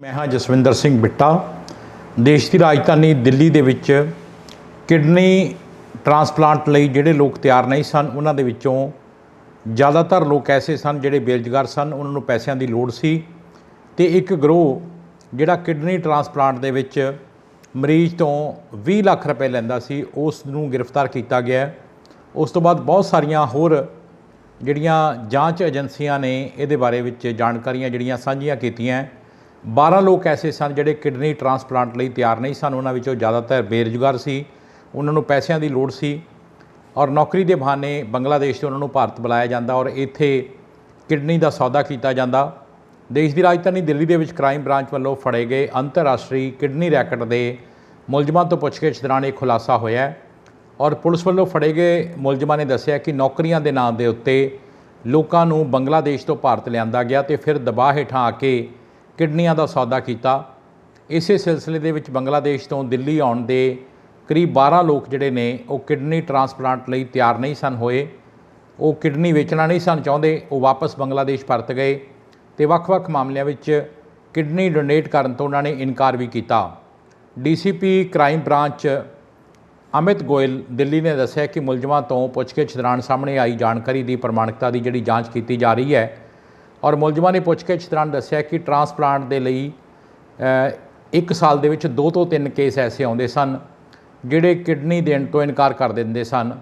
ਮੈਂ ਹਾਂ ਜਸਵਿੰਦਰ ਸਿੰਘ ਬਿੱਟਾ। ਦੇਸ਼ ਦੀ ਰਾਜਧਾਨੀ ਦਿੱਲੀ ਦੇ ਵਿੱਚ ਕਿਡਨੀ ਟ੍ਰਾਂਸਪਲਾਂਟ ਲਈ ਜਿਹੜੇ ਲੋਕ ਤਿਆਰ ਨਹੀਂ ਸਨ, ਉਹਨਾਂ ਦੇ ਵਿੱਚੋਂ ਜ਼ਿਆਦਾਤਰ ਲੋਕ ਐਸੇ ਸਨ ਜਿਹੜੇ ਬੇਰੁਜ਼ਗਾਰ ਸਨ, ਉਹਨਾਂ ਨੂੰ ਪੈਸਿਆਂ ਦੀ ਲੋੜ ਸੀ ਤੇ ਇੱਕ ਗਰੋਹ ਜਿਹੜਾ ਕਿਡਨੀ ਟ੍ਰਾਂਸਪਲਾਂਟ ਦੇ ਵਿੱਚ ਮਰੀਜ਼ ਤੋਂ 20 ਲੱਖ ਰੁਪਏ ਲੈਂਦਾ ਸੀ, ਉਸ ਨੂੰ ਗ੍ਰਿਫਤਾਰ ਕੀਤਾ ਗਿਆ। ਉਸ ਤੋਂ ਬਾਅਦ ਬਹੁਤ ਸਾਰੀਆਂ ਹੋਰ ਜਿਹੜੀਆਂ ਜਾਂਚ ਏਜੰਸੀਆਂ ਨੇ, ਇਹਦੇ ਬਾਰੇ ਵਿੱਚ ਜਾਣਕਾਰੀਆਂ ਜਿਹੜੀਆਂ ਸਾਂਝੀਆਂ ਕੀਤੀਆਂ। 12 ਲੋਕ ਐਸੇ ਸਨ ਜਿਹੜੇ ਕਿਡਨੀ ਟ੍ਰਾਂਸਪਲਾਂਟ ਲਈ ਤਿਆਰ ਨਹੀਂ ਸਨ। ਉਹਨਾਂ ਵਿੱਚੋਂ ਜ਼ਿਆਦਾਤਰ ਬੇਰੁਜ਼ਗਾਰ ਸੀ, ਉਹਨਾਂ ਨੂੰ ਪੈਸਿਆਂ ਦੀ ਲੋੜ ਸੀ ਔਰ ਨੌਕਰੀ ਦੇ ਬਹਾਨੇ ਬੰਗਲਾਦੇਸ਼ ਤੋਂ ਉਹਨਾਂ ਨੂੰ ਭਾਰਤ ਬੁਲਾਇਆ ਜਾਂਦਾ ਔਰ ਇੱਥੇ ਕਿਡਨੀ ਦਾ ਸੌਦਾ ਕੀਤਾ ਜਾਂਦਾ। ਦੇਸ਼ ਦੀ ਰਾਜਧਾਨੀ ਦਿੱਲੀ ਦੇ ਵਿੱਚ ਕ੍ਰਾਈਮ ਬ੍ਰਾਂਚ ਵੱਲੋਂ ਫੜੇ ਗਏ ਅੰਤਰਰਾਸ਼ਟਰੀ ਕਿਡਨੀ ਰੈਕਟ ਦੇ ਮੁਲਜ਼ਮਾਂ ਤੋਂ ਪੁੱਛਗਿੱਛ ਦੌਰਾਨ ਇਹ ਖੁਲਾਸਾ ਹੋਇਆ ਔਰ ਪੁਲਿਸ ਵੱਲੋਂ ਫੜੇ ਗਏ ਮੁਲਜ਼ਮਾਂ ਨੇ ਦੱਸਿਆ ਕਿ ਨੌਕਰੀਆਂ ਦੇ ਨਾਂ ਦੇ ਉੱਤੇ ਲੋਕਾਂ ਨੂੰ ਬੰਗਲਾਦੇਸ਼ ਤੋਂ ਭਾਰਤ ਲਿਆਂਦਾ ਗਿਆ ਤੇ ਫਿਰ ਦਬਾਅ ਹੇਠਾਂ ਆ ਕੇ ਕਿਡਨੀਆਂ ਦਾ ਸੌਦਾ ਕੀਤਾ। ਇਸੇ ਸਿਲਸਿਲੇ ਦੇ ਵਿੱਚ ਬੰਗਲਾਦੇਸ਼ ਤੋਂ ਦਿੱਲੀ ਆਉਣ ਦੇ ਕਰੀਬ 12 ਲੋਕ ਜਿਹੜੇ ਨੇ, ਉਹ ਕਿਡਨੀ ਟ੍ਰਾਂਸਪਲਾਂਟ ਲਈ ਤਿਆਰ ਨਹੀਂ ਸਨ ਹੋਏ। ਉਹ ਕਿਡਨੀ ਵੇਚਣਾ ਨਹੀਂ ਸਨ ਚਾਹੁੰਦੇ, ਉਹ ਵਾਪਸ ਬੰਗਲਾਦੇਸ਼ ਪਰਤ ਗਏ ਤੇ ਵੱਖ-ਵੱਖ ਮਾਮਲਿਆਂ ਵਿੱਚ ਕਿਡਨੀ ਡੋਨੇਟ ਕਰਨ ਤੋਂ ਉਹਨਾਂ ਨੇ ਇਨਕਾਰ ਵੀ ਕੀਤਾ। DCP crime branch Amit Goyal Delhi ਨੇ ਦੱਸਿਆ ਕਿ ਮੁਲਜ਼ਮਾਂ ਤੋਂ ਪੁੱਛਗਿੱਛ ਦੌਰਾਨ ਸਾਹਮਣੇ ਆਈ ਜਾਣਕਾਰੀ ਦੀ ਪ੍ਰਮਾਣਿਕਤਾ ਦੀ ਜਿਹੜੀ ਜਾਂਚ ਕੀਤੀ ਜਾ ਰਹੀ ਹੈ ਔਰ ਮੁਲਜ਼ਮਾਂ ਨੇ ਪੁੱਛਗਿੱਛ ਦੌਰਾਨ ਦੱਸਿਆ ਕਿ ਟ੍ਰਾਂਸਪਲਾਂਟ ਦੇ ਲਈ ਇੱਕ ਸਾਲ ਦੇ ਵਿੱਚ ਦੋ ਤੋਂ ਤਿੰਨ ਕੇਸ ਐਸੇ ਆਉਂਦੇ ਸਨ, ਜਿਹੜੇ ਕਿਡਨੀ ਦੇਣ ਤੋਂ ਇਨਕਾਰ ਕਰ ਦਿੰਦੇ ਸਨ।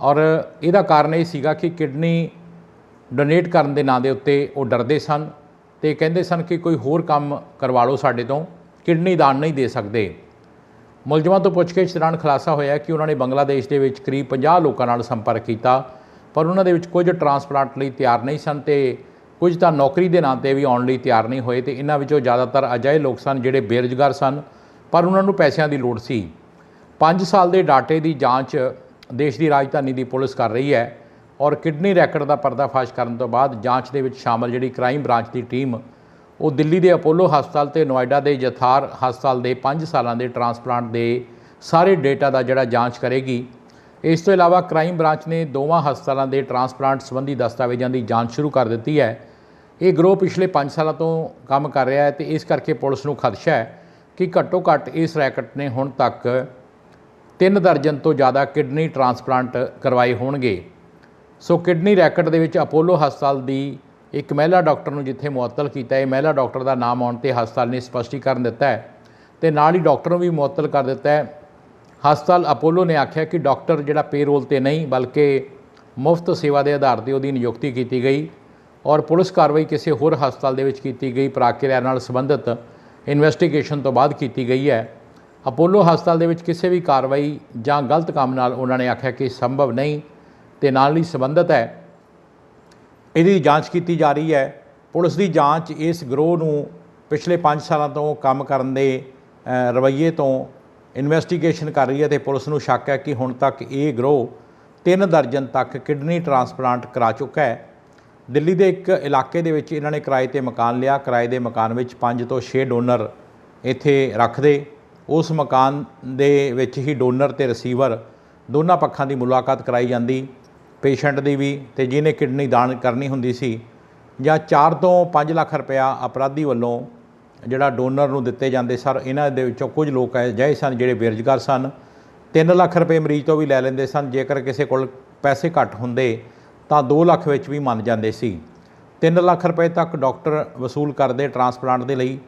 ਔਰ ਇਹਦਾ ਕਾਰਨ ਇਹ ਸੀਗਾ ਕਿ ਕਿਡਨੀ ਡੋਨੇਟ ਕਰਨ ਦੇ ਨਾਂ ਦੇ ਉੱਤੇ ਉਹ ਡਰਦੇ ਸਨ ਤੇ ਕਹਿੰਦੇ ਸਨ ਕਿ ਕੋਈ ਹੋਰ ਕੰਮ ਕਰਵਾ ਲਓ ਸਾਡੇ ਤੋਂ, ਕਿਡਨੀ ਦਾਨ ਨਹੀਂ ਦੇ ਸਕਦੇ। ਮੁਲਜ਼ਮਾਂ ਤੋਂ ਪੁੱਛਗਿੱਛ ਦੌਰਾਨ ਖੁਲਾਸਾ ਹੋਇਆ ਕਿ ਉਹਨਾਂ ਨੇ ਬੰਗਲਾਦੇਸ਼ ਦੇ ਵਿੱਚ ਕਰੀਬ 50 ਲੋਕਾਂ ਨਾਲ ਸੰਪਰਕ ਕੀਤਾ, ਪਰ ਉਹਨਾਂ ਦੇ ਵਿੱਚ ਕੁਝ ਟ੍ਰਾਂਸਪਲਾਂਟ ਲਈ ਤਿਆਰ ਨਹੀਂ ਸਨ ਤੇ ਕੁਝ ਤਾਂ ਨੌਕਰੀ ਦੇ ਨਾਂ ਤੇ ਵੀ ਆਉਣ ਲਈ ਤਿਆਰ ਨਹੀਂ ਹੋਏ ਤੇ ਇਹਨਾਂ ਵਿੱਚੋਂ ਜ਼ਿਆਦਾਤਰ ਅਜਿਹੇ ਲੋਕ ਸਨ ਜਿਹੜੇ ਬੇਰੁਜ਼ਗਾਰ ਸਨ, ਪਰ ਉਹਨਾਂ ਨੂੰ ਪੈਸਿਆਂ ਦੀ ਲੋੜ ਸੀ। 5 ਸਾਲ ਦੇ ਡਾਟੇ ਦੀ ਜਾਂਚ ਦੇਸ਼ ਦੀ ਰਾਜਧਾਨੀ ਦੀ ਪੁਲਿਸ ਕਰ ਰਹੀ ਹੈ ਔਰ ਕਿਡਨੀ ਰੈਕਟ ਦਾ ਪਰਦਾਫਾਸ਼ ਕਰਨ ਤੋਂ ਬਾਅਦ ਜਾਂਚ ਦੇ ਵਿੱਚ ਸ਼ਾਮਲ ਜਿਹੜੀ ਕ੍ਰਾਈਮ ਬ੍ਰਾਂਚ ਦੀ ਟੀਮ, ਉਹ ਦਿੱਲੀ ਦੇ ਅਪੋਲੋ ਹਸਪਤਾਲ ਤੇ ਨੋਇਡਾ ਦੇ ਜਥਾਰ ਹਸਪਤਾਲ ਦੇ 5 ਸਾਲਾਂ ਦੇ ਟ੍ਰਾਂਸਪਲਾਂਟ ਦੇ ਸਾਰੇ ਡੇਟਾ ਦਾ ਜਿਹੜਾ ਜਾਂਚ ਕਰੇਗੀ। ਇਸ ਤੋਂ ਇਲਾਵਾ ਕ੍ਰਾਈਮ ਬ੍ਰਾਂਚ ਨੇ ਦੋਵਾਂ ਹਸਪਤਾਲਾਂ ਦੇ ਟ੍ਰਾਂਸਪਲਾਂਟ ਸੰਬੰਧੀ ਦਸਤਾਵੇਜ਼ਾਂ ਦੀ ਜਾਂਚ ਸ਼ੁਰੂ ਕਰ ਦਿੱਤੀ ਹੈ। ਇਹ ਗਰੋਹ ਪਿਛਲੇ 5 ਸਾਲਾਂ ਤੋਂ ਕੰਮ ਕਰ ਰਿਹਾ ਹੈ ਤੇ ਇਸ ਕਰਕੇ ਪੁਲਿਸ ਨੂੰ ਖਦਸ਼ਾ ਹੈ ਕਿ ਘੱਟੋ ਘੱਟ ਇਸ ਰੈਕਟ ਨੇ ਹੁਣ ਤੱਕ ਤਿੰਨ ਦਰਜਨ ਤੋਂ ਜ਼ਿਆਦਾ ਕਿਡਨੀ ਟ੍ਰਾਂਸਪਲਾਂਟ ਕਰਵਾਏ ਹੋਣਗੇ। ਸੋ ਕਿਡਨੀ ਰੈਕਟ ਦੇ ਵਿੱਚ ਅਪੋਲੋ ਹਸਪਤਾਲ ਦੀ ਇੱਕ ਮਹਿਲਾ ਡਾਕਟਰ ਨੂੰ ਜਿੱਥੇ ਮੁਅੱਤਲ ਕੀਤਾ ਹੈ ਮਹਿਲਾ ਡਾਕਟਰ ਦਾ ਨਾਮ ਆਉਣ ਤੇ ਹਸਪਤਾਲ ਨੇ ਸਪਸ਼ਟੀਕਰਨ ਦਿੱਤਾ ਹੈ ਤੇ ਨਾਲ ਹੀ ਡਾਕਟਰ ਨੂੰ ਵੀ ਮੁਅੱਤਲ ਕਰ ਦਿੱਤਾ ਹੈ। ਹਸਪਤਾਲ ਅਪੋਲੋ ਨੇ ਆਖਿਆ ਕਿ ਡਾਕਟਰ ਜਿਹੜਾ ਪੇਰੋਲ ਤੇ ਨਹੀਂ, ਬਲਕਿ ਮੁਫਤ ਸੇਵਾ ਦੇ ਆਧਾਰ ਤੇ ਉਹਦੀ ਨਿਯੁਕਤੀ ਕੀਤੀ ਗਈ। ਔਰ ਪੁਲਿਸ ਕਾਰਵਾਈ ਕਿਸੇ ਹੋਰ ਹਸਪਤਾਲ ਦੇ ਵਿੱਚ ਕੀਤੀ ਗਈ ਪ੍ਰਾਕਿਰਿਆ ਨਾਲ ਸੰਬੰਧਿਤ ਇਨਵੈਸਟੀਗੇਸ਼ਨ ਤੋਂ ਬਾਅਦ ਕੀਤੀ ਗਈ ਹੈ। ਅਪੋਲੋ ਹਸਪਤਾਲ ਦੇ ਵਿੱਚ ਕਿਸੇ ਵੀ ਕਾਰਵਾਈ ਜਾਂ ਗਲਤ ਕੰਮ ਨਾਲ ਉਹਨਾਂ ਨੇ ਆਖਿਆ ਕਿ ਸੰਭਵ ਨਹੀਂ ਤੇ ਨਾਲ ਹੀ ਸੰਬੰਧਿਤ ਹੈ। ਇਹਦੀ ਜਾਂਚ ਕੀਤੀ ਜਾ ਰਹੀ ਹੈ। ਪੁਲਿਸ ਦੀ ਜਾਂਚ ਇਸ ਗਰੋਹ ਨੂੰ ਪਿਛਲੇ 5 ਸਾਲਾਂ ਤੋਂ ਕੰਮ ਕਰਨ ਦੇ ਅ, ਰਵੱਈਏ ਤੋਂ ਇਨਵੈਸਟੀਗੇਸ਼ਨ ਕਰ ਰਹੀ ਹੈ ਤੇ ਪੁਲਿਸ ਨੂੰ ਸ਼ੱਕ ਹੈ ਕਿ ਹੁਣ ਤੱਕ ਇਹ ਗਰੋਹ ਤਿੰਨ ਦਰਜਨ ਤੱਕ ਕਿਡਨੀ ਟ੍ਰਾਂਸਪਲਾਂਟ ਕਰਾ ਚੁੱਕਾ ਹੈ। ਦਿੱਲੀ ਦੇ ਇੱਕ ਇਲਾਕੇ ਦੇ ਵਿੱਚ ਇਹਨਾਂ ਨੇ ਕਿਰਾਏ ਤੇ ਮਕਾਨ ਲਿਆ। ਕਿਰਾਏ ਦੇ ਮਕਾਨ ਵਿੱਚ 5 ਤੋਂ 6 ਡੋਨਰ ਇੱਥੇ ਰੱਖਦੇ। ਉਸ ਮਕਾਨ ਦੇ ਵਿੱਚ ਹੀ ਡੋਨਰ ਤੇ ਰਿਸੀਵਰ ਦੋਨਾਂ ਪੱਖਾਂ ਦੀ ਮੁਲਾਕਾਤ ਕਰਾਈ ਜਾਂਦੀ। ਪੇਸ਼ੈਂਟ ਦੀ ਵੀ ਤੇ ਜਿਹਨੇ ਕਿਡਨੀ ਦਾਨ ਕਰਨੀ ਹੁੰਦੀ ਸੀ ਜਾਂ 4 ਤੋਂ 5 ਲੱਖ ਰੁਪਇਆ ਅਪਰਾਧੀ ਵੱਲੋਂ ਜਿਹੜਾ ਡੋਨਰ ਨੂੰ ਦਿੱਤੇ ਜਾਂਦੇ ਸਰ ਇਹਨਾਂ ਦੇ ਵਿੱਚੋਂ ਕੁਝ ਲੋਕ ਅਜਿਹੇ ਸਨ ਜਿਹੜੇ ਬੇਰੁਜ਼ਗਾਰ ਸਨ। 3 ਲੱਖ ਰੁਪਏ ਮਰੀਜ਼ ਤੋਂ ਵੀ ਲੈ ਲੈਂਦੇ ਸਨ। ਜੇਕਰ ਕਿਸੇ ਕੋਲ ਪੈਸੇ ਘੱਟ ਹੁੰਦੇ ਤਾਂ 2 ਲੱਖ ਵਿੱਚ ਵੀ ਮੰਨ ਜਾਂਦੇ ਸੀ। 3 ਲੱਖ ਰੁਪਏ ਤੱਕ ਡਾਕਟਰ ਵਸੂਲ ਕਰਦੇ ਟ੍ਰਾਂਸਪਲਾਂਟ ਦੇ ਲਈ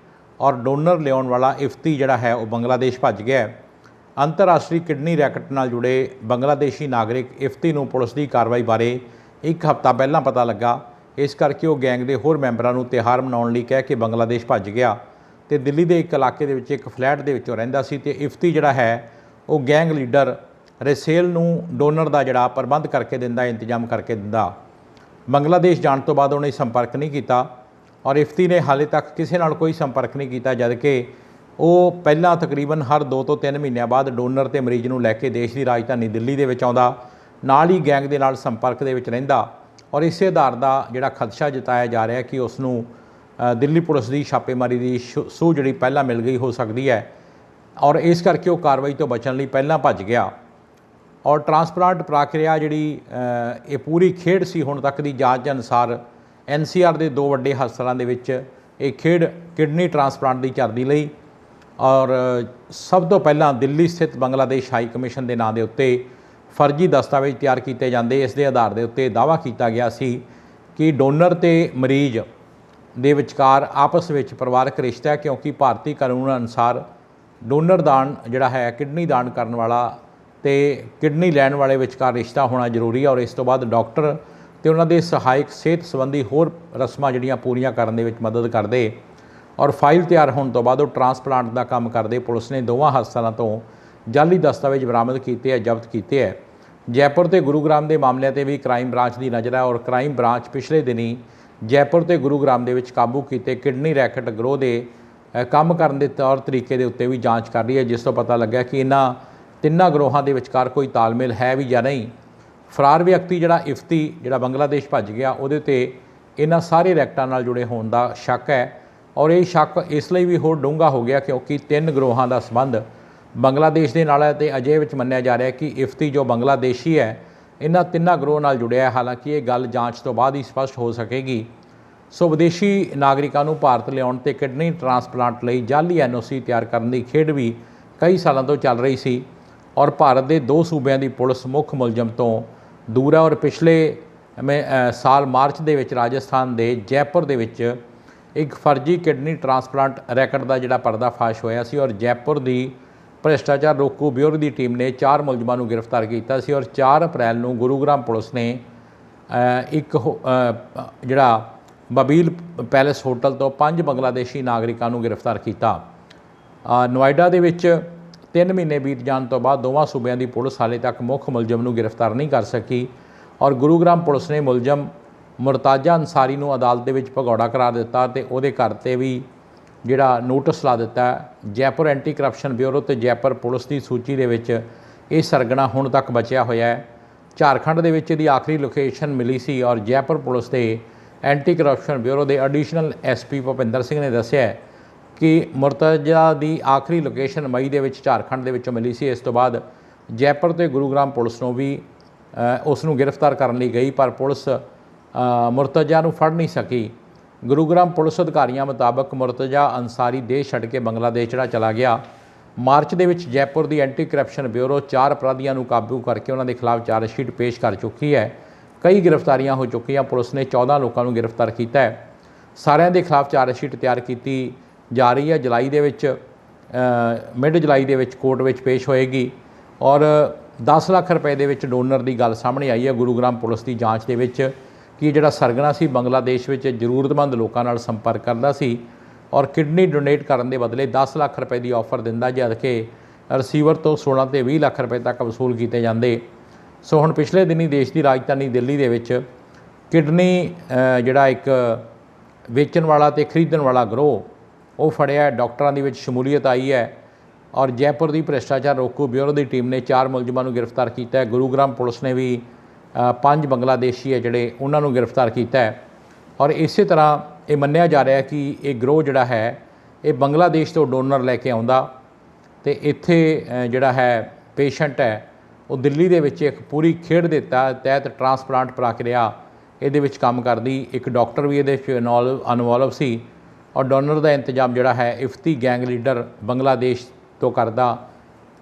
ਔਰ ਡੋਨਰ ਲਿਆਉਣ ਵਾਲਾ ਇਫਤੀ ਜਿਹੜਾ ਹੈ ਉਹ ਬੰਗਲਾਦੇਸ਼ ਭੱਜ ਗਿਆ। ਅੰਤਰਰਾਸ਼ਟਰੀ ਕਿਡਨੀ ਰੈਕਟ ਨਾਲ ਜੁੜੇ ਬੰਗਲਾਦੇਸ਼ੀ ਨਾਗਰਿਕ ਇਫਤੀ ਨੂੰ ਪੁਲਿਸ ਦੀ ਕਾਰਵਾਈ ਬਾਰੇ ਇੱਕ ਹਫ਼ਤਾ ਪਹਿਲਾਂ ਪਤਾ ਲੱਗਾ। ਇਸ ਕਰਕੇ ਉਹ ਗੈਂਗ ਦੇ ਹੋਰ ਮੈਂਬਰਾਂ ਨੂੰ ਤਿਉਹਾਰ ਮਨਾਉਣ ਲਈ ਕਹਿ ਕੇ ਬੰਗਲਾਦੇਸ਼ ਭੱਜ ਗਿਆ ਤੇ ਦਿੱਲੀ ਦੇ ਇੱਕ ਇਲਾਕੇ ਦੇ ਵਿੱਚ ਇੱਕ ਫਲੈਟ ਦੇ ਵਿੱਚੋਂ ਰਹਿੰਦਾ ਸੀ ਤੇ ਇਫਤੀ ਜਿਹੜਾ ਹੈ ਉਹ ਗੈਂਗ ਲੀਡਰ ਰਸੇਲ ਨੂੰ ਡੋਨਰ ਦਾ ਜਿਹੜਾ ਪ੍ਰਬੰਧ ਕਰਕੇ ਦਿੰਦਾ, ਇੰਤਜ਼ਾਮ ਕਰਕੇ ਦਿੰਦਾ, ਬੰਗਲਾਦੇਸ਼ ਜਾਣ ਤੋਂ ਬਾਅਦ ਉਹਨੇ ਸੰਪਰਕ ਨਹੀਂ ਕੀਤਾ ਔਰ ਇਫਤੀ ਨੇ ਹਾਲੇ ਤੱਕ ਕਿਸੇ ਨਾਲ ਕੋਈ ਸੰਪਰਕ ਨਹੀਂ ਕੀਤਾ ਜਦ ਕਿ ਉਹ ਪਹਿਲਾਂ ਤਕਰੀਬਨ ਹਰ 2 ਤੋਂ 3 ਮਹੀਨਿਆਂ ਬਾਅਦ ਡੋਨਰ ਤੇ ਮਰੀਜ਼ ਨੂੰ ਲੈ ਕੇ ਦੇਸ਼ ਦੀ ਰਾਜਧਾਨੀ ਦਿੱਲੀ ਦੇ ਵਿੱਚ ਆਉਂਦਾ, ਨਾਲ ਹੀ ਗੈਂਗ ਦੇ ਨਾਲ ਸੰਪਰਕ ਦੇ ਵਿੱਚ ਰਹਿੰਦਾ ਔਰ ਇਸੇ ਆਧਾਰ ਦਾ ਜਿਹੜਾ ਖਦਸ਼ਾ ਜਤਾਇਆ ਜਾ ਰਿਹਾ ਕਿ ਉਸ ਨੂੰ ਦਿੱਲੀ ਪੁਲਿਸ ਦੀ ਛਾਪੇਮਾਰੀ ਦੀ ਸ਼ੂ, ਸੂਹ ਜਿਹੜੀ ਪਹਿਲਾਂ ਮਿਲ ਗਈ ਹੋ ਸਕਦੀ ਹੈ ਔਰ ਇਸ ਕਰਕੇ ਉਹ ਕਾਰਵਾਈ ਤੋਂ ਬਚਣ ਲਈ ਪਹਿਲਾਂ ਭੱਜ ਗਿਆ। ਔਰ ਟ੍ਰਾਂਸਪਲਾਂਟ ਪ੍ਰਕਿਰਿਆ ਜਿਹੜੀ ਇਹ ਪੂਰੀ ਖੇਡ ਸੀ ਹੁਣ ਤੱਕ ਦੀ ਜਾਂਚ ਦੇ ਅਨੁਸਾਰ ਐਨਸੀਆਰ ਦੇ ਦੋ ਵੱਡੇ ਹਸਪਤਾਲਾਂ ਦੇ ਵਿੱਚ ਇਹ ਖੇਡ ਕਿਡਨੀ ਟ੍ਰਾਂਸਪਲਾਂਟ ਦੀ ਚੱਲਦੀ ਲਈ ਔਰ ਸਭ ਤੋਂ ਪਹਿਲਾਂ ਦਿੱਲੀ ਸਥਿਤ ਬੰਗਲਾਦੇਸ਼ ਹਾਈ ਕਮਿਸ਼ਨ ਦੇ ਨਾਂ ਦੇ ਉੱਤੇ ਫਰਜ਼ੀ ਦਸਤਾਵੇਜ਼ ਤਿਆਰ ਕੀਤੇ ਜਾਂਦੇ, ਇਸ ਦੇ ਆਧਾਰ ਦੇ ਉੱਤੇ ਦਾਅਵਾ ਕੀਤਾ ਗਿਆ ਸੀ ਕਿ ਡੋਨਰ ਤੇ ਮਰੀਜ਼ ਦੇ ਵਿਚਕਾਰ ਆਪਸ ਵਿੱਚ ਪਰਿਵਾਰਕ ਰਿਸ਼ਤਾ ਹੈ ਕਿਉਂਕਿ ਭਾਰਤੀ ਕਾਨੂੰਨ ਅਨੁਸਾਰ ਡੋਨਰ ਦਾਨ ਜਿਹੜਾ ਹੈ, ਕਿਡਨੀ ਦਾਨ ਕਰਨ ਵਾਲਾ ਤੇ ਕਿਡਨੀ ਲੈਣ ਵਾਲੇ ਵਿਚਕਾਰ ਰਿਸ਼ਤਾ ਹੋਣਾ ਜ਼ਰੂਰੀ ਹੈ ਔਰ ਇਸ ਤੋਂ ਬਾਅਦ ਡਾਕਟਰ ਤੇ ਉਹਨਾਂ ਦੇ ਸਹਾਇਕ ਸਿਹਤ ਸੰਬੰਧੀ ਹੋਰ ਰਸਮਾਂ ਜਿਹੜੀਆਂ ਪੂਰੀਆਂ ਕਰਨ ਦੇ ਵਿੱਚ ਮਦਦ ਕਰਦੇ ਔਰ ਫਾਈਲ ਤਿਆਰ ਹੋਣ ਤੋਂ ਬਾਅਦ ਉਹ ਟਰਾਂਸਪਲਾਂਟ ਦਾ ਕੰਮ ਕਰਦੇ। ਪੁਲਿਸ ਨੇ ਦੋਵਾਂ ਹਸਪਤਾਲਾਂ ਤੋਂ ਜਾਲੀ ਦਸਤਾਵੇਜ਼ ਬਰਾਮਦ ਕੀਤੇ ਹੈ ਜ਼ਬਤ ਕੀਤੇ ਹੈ ਜੈਪੁਰ ਤੇ ਗੁਰੂਗ੍ਰਾਮ ਦੇ ਮਾਮਲਿਆਂ ਤੇ ਵੀ ਕ੍ਰਾਈਮ ਬ੍ਰਾਂਚ ਦੀ ਨਜ਼ਰ ਹੈ ਔਰ ਕ੍ਰਾਈਮ ਬ੍ਰਾਂਚ ਪਿਛਲੇ ਦਿਨੀ ਜੈਪੁਰ ਤੇ ਗੁਰੂਗ੍ਰਾਮ ਦੇ ਵਿੱਚ ਕਾਬੂ ਕੀਤੇ ਕਿਡਨੀ ਰੈਕਟ ਗਰੋਹ ਦੇ ਕੰਮ ਕਰਨ ਦੇ ਤੌਰ ਤਰੀਕੇ ਦੇ ਉੱਤੇ ਵੀ ਜਾਂਚ ਕਰ ਰਹੀ ਹੈ, ਜਿਸ ਤੋਂ ਪਤਾ ਲੱਗਿਆ ਕਿ ਇਹਨਾਂ ਤਿੰਨਾਂ ਗਰੋਹਾਂ ਦੇ ਵਿਚਕਾਰ ਕੋਈ ਤਾਲਮੇਲ ਹੈ ਵੀ ਜਾਂ ਨਹੀਂ। ਫਰਾਰ ਵਿਅਕਤੀ ਜਿਹੜਾ ਇਫਤੀ, ਜਿਹੜਾ ਬੰਗਲਾਦੇਸ਼ ਭੱਜ ਗਿਆ, ਉਹਦੇ ਤੇ ਇਹਨਾਂ ਸਾਰੇ ਰੈਕਟਾਂ ਨਾਲ ਜੁੜੇ ਹੋਣ ਦਾ ਸ਼ੱਕ ਹੈ ਔਰ ਇਹ ਸ਼ੱਕ ਇਸ ਲਈ ਵੀ ਹੋਰ ਡੂੰਘਾ ਹੋ ਗਿਆ ਕਿਉਂਕਿ ਤਿੰਨ ਗਰੋਹਾਂ ਦਾ ਸੰਬੰਧ ਬੰਗਲਾਦੇਸ਼ ਦੇ ਨਾਲ ਹੈ ਤੇ ਅਜੇ ਵਿੱਚ ਮੰਨਿਆ ਜਾ ਰਿਹਾ ਕਿ ਇਫਤੀ ਜੋ ਬੰਗਲਾਦੇਸ਼ੀ ਹੈ, ਇਹਨਾਂ ਤਿੰਨਾਂ ਗਰੋਹ ਨਾਲ ਜੁੜਿਆ ਹੈ। ਹਾਲਾਂਕਿ ਇਹ ਗੱਲ ਜਾਂਚ ਤੋਂ ਬਾਅਦ ਹੀ ਸਪਸ਼ਟ ਹੋ ਸਕੇਗੀ। ਸੋ ਵਿਦੇਸ਼ੀ ਨਾਗਰਿਕਾਂ ਨੂੰ ਭਾਰਤ ਲਿਆਉਣ ਤੇ ਕਿਡਨੀ ਟ੍ਰਾਂਸਪਲਾਂਟ ਲਈ ਜਾਲੀ ਐਨਓਸੀ ਤਿਆਰ ਕਰਨ ਦੀ ਖੇਡ ਵੀ ਕਈ ਸਾਲਾਂ ਤੋਂ ਚੱਲ ਰਹੀ ਸੀ। ਔਰ ਭਾਰਤ ਦੇ ਦੋ ਸੂਬਿਆਂ ਦੀ ਪੁਲਿਸ ਮੁੱਖ ਮੁਲਜ਼ਮ ਤੋਂ ਦੂਰ ਹੈ ਔਰ ਪਿਛਲੇ ਮੈਂ ਸਾਲ ਮਾਰਚ ਦੇ ਵਿੱਚ ਰਾਜਸਥਾਨ ਦੇ ਜੈਪੁਰ ਦੇ ਵਿੱਚ ਇੱਕ ਫਰਜ਼ੀ ਕਿਡਨੀ ਟ੍ਰਾਂਸਪਲਾਂਟ ਰੈਕਟ ਦਾ ਜਿਹੜਾ ਪਰਦਾਫਾਸ਼ ਹੋਇਆ ਸੀ ਔਰ ਜੈਪੁਰ ਦੀ ਭ੍ਰਿਸ਼ਟਾਚਾਰ ਰੋਕੂ ਬਿਊਰੋ ਦੀ ਟੀਮ ਨੇ ਚਾਰ ਮੁਲਜ਼ਮਾਂ ਨੂੰ ਗ੍ਰਿਫਤਾਰ ਕੀਤਾ ਸੀ ਔਰ 4 ਅਪ੍ਰੈਲ ਨੂੰ ਗੁਰੂਗ੍ਰਾਮ ਪੁਲਿਸ ਨੇ ਇੱਕ ਹੋ- ਜਿਹੜਾ ਬਬੀਲ ਪੈਲੇਸ ਹੋਟਲ ਤੋਂ ਪੰਜ ਬੰਗਲਾਦੇਸ਼ੀ ਨਾਗਰਿਕਾਂ ਨੂੰ ਗ੍ਰਿਫਤਾਰ ਕੀਤਾ। ਨੋਇਡਾ ਦੇ ਵਿੱਚ 3 ਮਹੀਨੇ ਬੀਤ ਜਾਣ ਤੋਂ ਬਾਅਦ ਦੋਵਾਂ ਸੂਬਿਆਂ ਦੀ ਪੁਲਿਸ ਹਾਲੇ ਤੱਕ ਮੁੱਖ ਮੁਲਜ਼ਮ ਨੂੰ ਗ੍ਰਿਫਤਾਰ ਨਹੀਂ ਕਰ ਸਕੀ ਔਰ ਗੁਰੂਗ੍ਰਾਮ ਪੁਲਿਸ ਨੇ ਮੁਲਜ਼ਮ ਮੁਰਤਾਜ਼ਾ ਅੰਸਾਰੀ ਨੂੰ ਅਦਾਲਤ ਦੇ ਵਿੱਚ ਭਗੌੜਾ ਕਰਾਰ ਦਿੱਤਾ ਤੇ ਉਹਦੇ ਘਰ ਤੇ ਵੀ ਜਿਹੜਾ ਨੋਟਿਸ ਲਾ ਦਿੱਤਾ ਜੈਪੁਰ ਐਂਟੀ ਕਰਪਸ਼ਨ ਬਿਊਰੋ ਤੇ ਜੈਪੁਰ ਪੁਲਿਸ ਦੀ ਸੂਚੀ ਦੇ ਵਿੱਚ ਇਹ ਸਰਗਣਾ ਹੁਣ ਤੱਕ ਬਚਿਆ ਹੋਇਆ ਹੈ। ਝਾਰਖੰਡ ਦੇ ਵਿੱਚ ਇਹਦੀ ਆਖਰੀ ਲੋਕੇਸ਼ਨ ਮਿਲੀ ਸੀ ਔਰ ਜੈਪੁਰ ਪੁਲਿਸ ਦੇ ਐਂਟੀ ਕਰਪਸ਼ਨ ਬਿਊਰੋ ਦੇ ਐਡੀਸ਼ਨਲ ਐਸਪੀ ਭੁਪਿੰਦਰ ਸਿੰਘ ਨੇ ਦੱਸਿਆ ਕਿ ਮੁਰਤਜ਼ਾ ਦੀ ਆਖਰੀ ਲੋਕੇਸ਼ਨ ਮਈ ਦੇ ਵਿੱਚ ਝਾਰਖੰਡ ਦੇ ਵਿੱਚੋਂ ਮਿਲੀ ਸੀ। ਇਸ ਤੋਂ ਬਾਅਦ ਜੈਪੁਰ ਤੇ ਗੁਰੂਗ੍ਰਾਮ ਪੁਲਿਸ ਨੂੰ ਵੀ ਉਸ ਨੂੰ ਗ੍ਰਿਫਤਾਰ ਕਰਨ ਲਈ ਗਈ ਪਰ ਪੁਲਿਸ ਅ, ਨੂੰ ਫੜ ਨਹੀਂ ਸਕੀ। ਗੁਰੂਗ੍ਰਾਮ ਪੁਲਿਸ ਅਧਿਕਾਰੀਆਂ ਮੁਤਾਬਕ ਮੁਰਤਜ਼ਾ ਅਨਸਾਰੀ ਦੇਸ਼ ਛੱਡ ਕੇ ਬੰਗਲਾਦੇਸ਼ ਜਿਹੜਾ ਚਲਾ ਗਿਆ। ਮਾਰਚ ਦੇ ਵਿੱਚ ਜੈਪੁਰ ਦੀ ਐਂਟੀ ਕਰਪਸ਼ਨ ਬਿਊਰੋ ਚਾਰ ਅਪਰਾਧੀਆਂ ਨੂੰ ਕਾਬੂ ਕਰਕੇ ਉਹਨਾਂ ਦੇ ਖਿਲਾਫ ਚਾਰਜ ਸ਼ੀਟ ਪੇਸ਼ ਕਰ ਚੁੱਕੀ ਹੈ। ਕਈ ਗ੍ਰਿਫਤਾਰੀਆਂ ਹੋ ਚੁੱਕੀਆਂ। ਪੁਲਿਸ ਨੇ 14 ਲੋਕਾਂ ਨੂੰ ਗ੍ਰਿਫਤਾਰ ਕੀਤਾ ਹੈ। ਸਾਰਿਆਂ ਦੇ ਖਿਲਾਫ ਚਾਰਜ ਸ਼ੀਟ ਤਿਆਰ ਕੀਤੀ ਜਾ ਰਹੀ ਹੈ, ਜੁਲਾਈ ਦੇ ਵਿੱਚ ਮਿਡ ਜੁਲਾਈ ਦੇ ਵਿੱਚ ਕੋਰਟ ਵਿੱਚ ਪੇਸ਼ ਹੋਏਗੀ ਔਰ 10 ਲੱਖ ਰੁਪਏ ਦੇ ਵਿੱਚ ਡੋਨਰ ਦੀ ਗੱਲ ਸਾਹਮਣੇ ਆਈ ਹੈ ਗੁਰੂਗ੍ਰਾਮ ਪੁਲਿਸ ਦੀ ਜਾਂਚ ਦੇ ਵਿੱਚ ਕਿ ਇਹ ਜਿਹੜਾ ਸਰਗਨਾ ਸੀ ਬੰਗਲਾਦੇਸ਼ ਵਿੱਚ ਜ਼ਰੂਰਤਮੰਦ ਲੋਕਾਂ ਨਾਲ ਸੰਪਰਕ ਕਰਦਾ ਸੀ ਔਰ ਕਿਡਨੀ ਡੋਨੇਟ ਕਰਨ ਦੇ ਬਦਲੇ 10 ਲੱਖ ਰੁਪਏ ਦੀ ਆਫਰ ਦਿੰਦਾ ਜਦ ਕਿ ਰਿਸੀਵਰ ਤੋਂ 16 ਤੇ 20 ਲੱਖ ਰੁਪਏ ਤੱਕ ਵਸੂਲ ਕੀਤੇ ਜਾਂਦੇ। ਸੋ ਹੁਣ ਪਿਛਲੇ ਦਿਨੀ ਦੇਸ਼ ਦੀ ਰਾਜਧਾਨੀ ਦਿੱਲੀ ਦੇ ਵਿੱਚ ਕਿਡਨੀ ਜਿਹੜਾ ਇੱਕ ਵੇਚਣ ਵਾਲਾ ਤੇ ਖਰੀਦਣ ਵਾਲਾ ਗਰੋਹ ਉਹ ਫੜਿਆ ਹੈ। ਡਾਕਟਰਾਂ ਦੀ ਵਿੱਚ ਸ਼ਮੂਲੀਅਤ ਆਈ ਹੈ ਔਰ ਜੈਪੁਰ ਦੀ ਭ੍ਰਿਸ਼ਟਾਚਾਰ ਰੋਕੂ ਬਿਊਰੋ ਦੀ ਟੀਮ ਨੇ ਚਾਰ ਮੁਲਜ਼ਮਾਂ ਨੂੰ ਗ੍ਰਿਫਤਾਰ ਕੀਤਾ ਹੈ। ਗੁਰੂਗ੍ਰਾਮ ਪੁਲਿਸ ਨੇ ਵੀ ਪੰਜ ਬੰਗਲਾਦੇਸ਼ੀ ਹੈ ਜਿਹੜੇ ਉਹਨਾਂ ਨੂੰ ਗ੍ਰਿਫਤਾਰ ਕੀਤਾ ਹੈ। ਔਰ ਇਸੇ ਤਰ੍ਹਾਂ ਇਹ ਮੰਨਿਆ ਜਾ ਰਿਹਾ ਕਿ ਇਹ ਗਰੋਹ ਜਿਹੜਾ ਹੈ, ਇਹ ਬੰਗਲਾਦੇਸ਼ ਤੋਂ ਡੋਨਰ ਲੈ ਕੇ ਆਉਂਦਾ ਤੇ ਇੱਥੇ ਜਿਹੜਾ ਹੈ ਪੇਸ਼ੈਂਟ ਹੈ, ਉਹ ਦਿੱਲੀ ਦੇ ਵਿੱਚ ਇੱਕ ਪੂਰੀ ਖੇਡ ਦਿੱਤਾ ਤਹਿਤ ਟਰਾਂਸਪਲਾਂਟ ਪ੍ਰਕਿਰਿਆ ਇਹਦੇ ਵਿੱਚ ਕੰਮ ਕਰਦੀ ਇੱਕ ਡਾਕਟਰ ਵੀ ਇਹਦੇ ਵਿੱਚ ਇਨਵੋਲਵ ਇਨਵੋਲਵ ਸੀ। ਔਰ ਡੋਨਰ ਦਾ ਇੰਤਜ਼ਾਮ ਜਿਹੜਾ ਹੈ, ਇਫਤੀ ਗੈਂਗ ਲੀਡਰ ਬੰਗਲਾਦੇਸ਼ ਤੋਂ ਕਰਦਾ।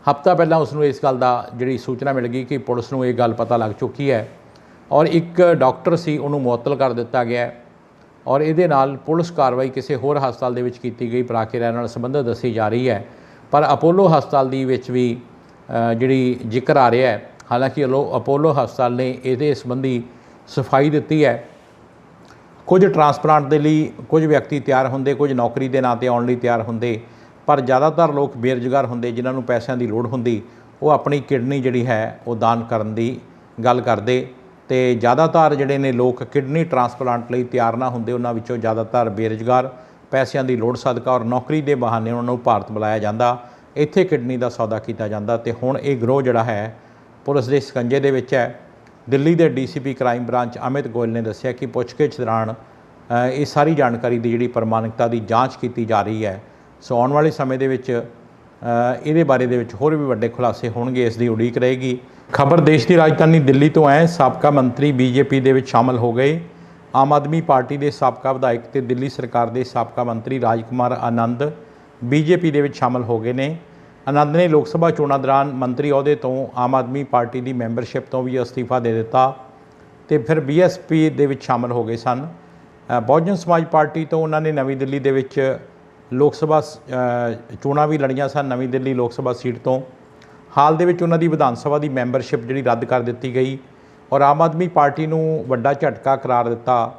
ਹਫਤਾ ਪਹਿਲਾਂ ਉਸ ਨੂੰ ਇਸ ਗੱਲ ਦਾ ਜਿਹੜੀ ਸੂਚਨਾ ਮਿਲ ਗਈ ਕਿ ਪੁਲਿਸ ਨੂੰ ਇਹ ਗੱਲ ਪਤਾ ਲੱਗ ਚੁੱਕੀ ਹੈ ਔਰ ਇੱਕ ਡਾਕਟਰ ਸੀ, ਉਹਨੂੰ ਮੁਅੱਤਲ ਕਰ ਦਿੱਤਾ ਗਿਆ ਔਰ ਇਹਦੇ ਨਾਲ ਪੁਲਿਸ ਕਾਰਵਾਈ ਕਿਸੇ ਹੋਰ ਹਸਪਤਾਲ ਦੇ ਵਿੱਚ ਕੀਤੀ ਗਈ ਪ੍ਰਾਕਿਰਿਆ ਨਾਲ ਸੰਬੰਧਿਤ ਦੱਸੀ ਜਾ ਰਹੀ ਹੈ। ਪਰ ਅਪੋਲੋ ਹਸਪਤਾਲ ਦੀ ਵਿੱਚ ਵੀ ਜਿਹੜੀ ਜ਼ਿਕਰ ਆ ਰਿਹਾ ਹੈ, ਹਾਲਾਂਕਿ ਅਲੋ, ਅਪੋਲੋ ਹਸਪਤਾਲ ਨੇ ਇਹਦੇ ਸੰਬੰਧੀ ਸਫ਼ਾਈ ਦਿੱਤੀ ਹੈ। ਕੁਝ ਟਰਾਂਸਪਲਾਂਟ ਦੇ ਲਈ ਕੁਝ ਵਿਅਕਤੀ ਤਿਆਰ ਹੁੰਦੇ, ਕੁਝ ਨੌਕਰੀ ਦੇ ਨਾਂ ਤੇ ਆਉਣ ਲਈ ਤਿਆਰ ਹੁੰਦੇ, ਪਰ ਜ਼ਿਆਦਾਤਰ ਲੋਕ ਬੇਰੁਜ਼ਗਾਰ ਹੁੰਦੇ, ਜਿਨ੍ਹਾਂ ਨੂੰ ਪੈਸਿਆਂ ਦੀ ਲੋੜ ਹੁੰਦੀ, ਉਹ ਆਪਣੀ ਕਿਡਨੀ ਜਿਹੜੀ ਹੈ, ਉਹ ਦਾਨ ਕਰਨ ਦੀ ਗੱਲ ਕਰਦੇ। ਤੇ ਜ਼ਿਆਦਾਤਰ ਜਿਹੜੇ ਨੇ ਲੋਕ ਕਿਡਨੀ ਟਰਾਂਸਪਲਾਂਟ ਲਈ ਤਿਆਰ ਨਾ ਹੁੰਦੇ, ਉਹਨਾਂ ਵਿੱਚੋਂ ਜ਼ਿਆਦਾਤਰ ਬੇਰੁਜ਼ਗਾਰ, ਪੈਸਿਆਂ ਦੀ ਲੋੜ ਸਦਕਾ ਔਰ ਨੌਕਰੀ ਦੇ ਬਹਾਨੇ ਉਹਨਾਂ ਨੂੰ ਭਾਰਤ ਬੁਲਾਇਆ ਜਾਂਦਾ। ਇੱਥੇ ਕਿਡਨੀ ਦਾ ਸੌਦਾ ਕੀਤਾ ਜਾਂਦਾ ਤੇ ਹੁਣ ਇਹ ਗਰੋਹ ਜਿਹੜਾ ਹੈ, ਪੁਲਿਸ ਦੇ ਸਕੰਜੇ ਦੇ ਵਿੱਚ ਹੈ। ਦਿੱਲੀ ਦੇ DCP crime branch Amit Goyal ਨੇ ਦੱਸਿਆ ਕਿ ਪੁੱਛਗਿੱਛ ਦੌਰਾਨ ਇਹ ਸਾਰੀ ਜਾਣਕਾਰੀ ਦੀ ਜਿਹੜੀ ਪ੍ਰਮਾਣਿਕਤਾ ਦੀ ਜਾਂਚ ਕੀਤੀ ਜਾ ਰਹੀ ਹੈ। ਸੋ ਆਉਣ ਵਾਲੇ ਸਮੇਂ ਦੇ ਵਿੱਚ ਇਹਦੇ ਬਾਰੇ ਦੇ ਵਿੱਚ ਹੋਰ ਵੀ ਵੱਡੇ ਖੁਲਾਸੇ ਹੋਣਗੇ, ਇਸ ਦੀ ਉਡੀਕ ਰਹੇਗੀ। ਖਬਰ ਦੇਸ਼ ਦੀ ਰਾਜਧਾਨੀ ਦਿੱਲੀ ਤੋਂ ਹੈ ਸਾਬਕਾ ਮੰਤਰੀ ਬੀਜੇਪੀ ਦੇ ਵਿੱਚ ਸ਼ਾਮਲ ਹੋ ਗਏ। ਆਮ ਆਦਮੀ ਪਾਰਟੀ ਦੇ ਸਾਬਕਾ ਵਿਧਾਇਕ ਤੇ ਦਿੱਲੀ ਸਰਕਾਰ ਦੇ ਸਾਬਕਾ ਮੰਤਰੀ ਰਾਜਕੁਮਾਰ ਆਨੰਦ ਬੀਜੇਪੀ ਦੇ ਵਿੱਚ ਸ਼ਾਮਲ ਹੋ ਗਏ ਨੇ। ਆਨੰਦ ਨੇ ਲੋਕ ਸਭਾ ਚੋਣਾਂ ਦੌਰਾਨ ਮੰਤਰੀ ਅਹੁਦੇ ਤੋਂ ਆਮ ਆਦਮੀ ਪਾਰਟੀ ਦੀ ਮੈਂਬਰਸ਼ਿਪ ਤੋਂ ਵੀ ਅਸਤੀਫਾ ਦੇ ਦਿੱਤਾ ਤੇ ਫਿਰ ਬੀਐਸਪੀ ਦੇ ਵਿੱਚ ਸ਼ਾਮਲ ਹੋ ਗਏ ਸਨ। ਬਹੁਜਨ ਸਮਾਜ ਪਾਰਟੀ ਤੋਂ ਉਹਨਾਂ ਨੇ ਨਵੀਂ ਦਿੱਲੀ ਦੇ ਵਿੱਚ ਲੋਕ ਸਭਾ ਚੋਣਾਂ ਵੀ ਲੜੀਆਂ ਸਨ ਨਵੀਂ ਦਿੱਲੀ ਲੋਕ ਸਭਾ ਸੀਟ ਤੋਂ। ਹਾਲ ਦੇ ਵਿੱਚ ਉਹਨਾਂ ਦੀ ਵਿਧਾਨ ਸਭਾ ਦੀ ਮੈਂਬਰਸ਼ਿਪ ਜਿਹੜੀ ਰੱਦ ਕਰ ਦਿੱਤੀ ਗਈ ਔਰ ਆਮ ਆਦਮੀ ਪਾਰਟੀ ਨੂੰ ਵੱਡਾ ਝਟਕਾ ਕਰਾਰ ਦਿੱਤਾ।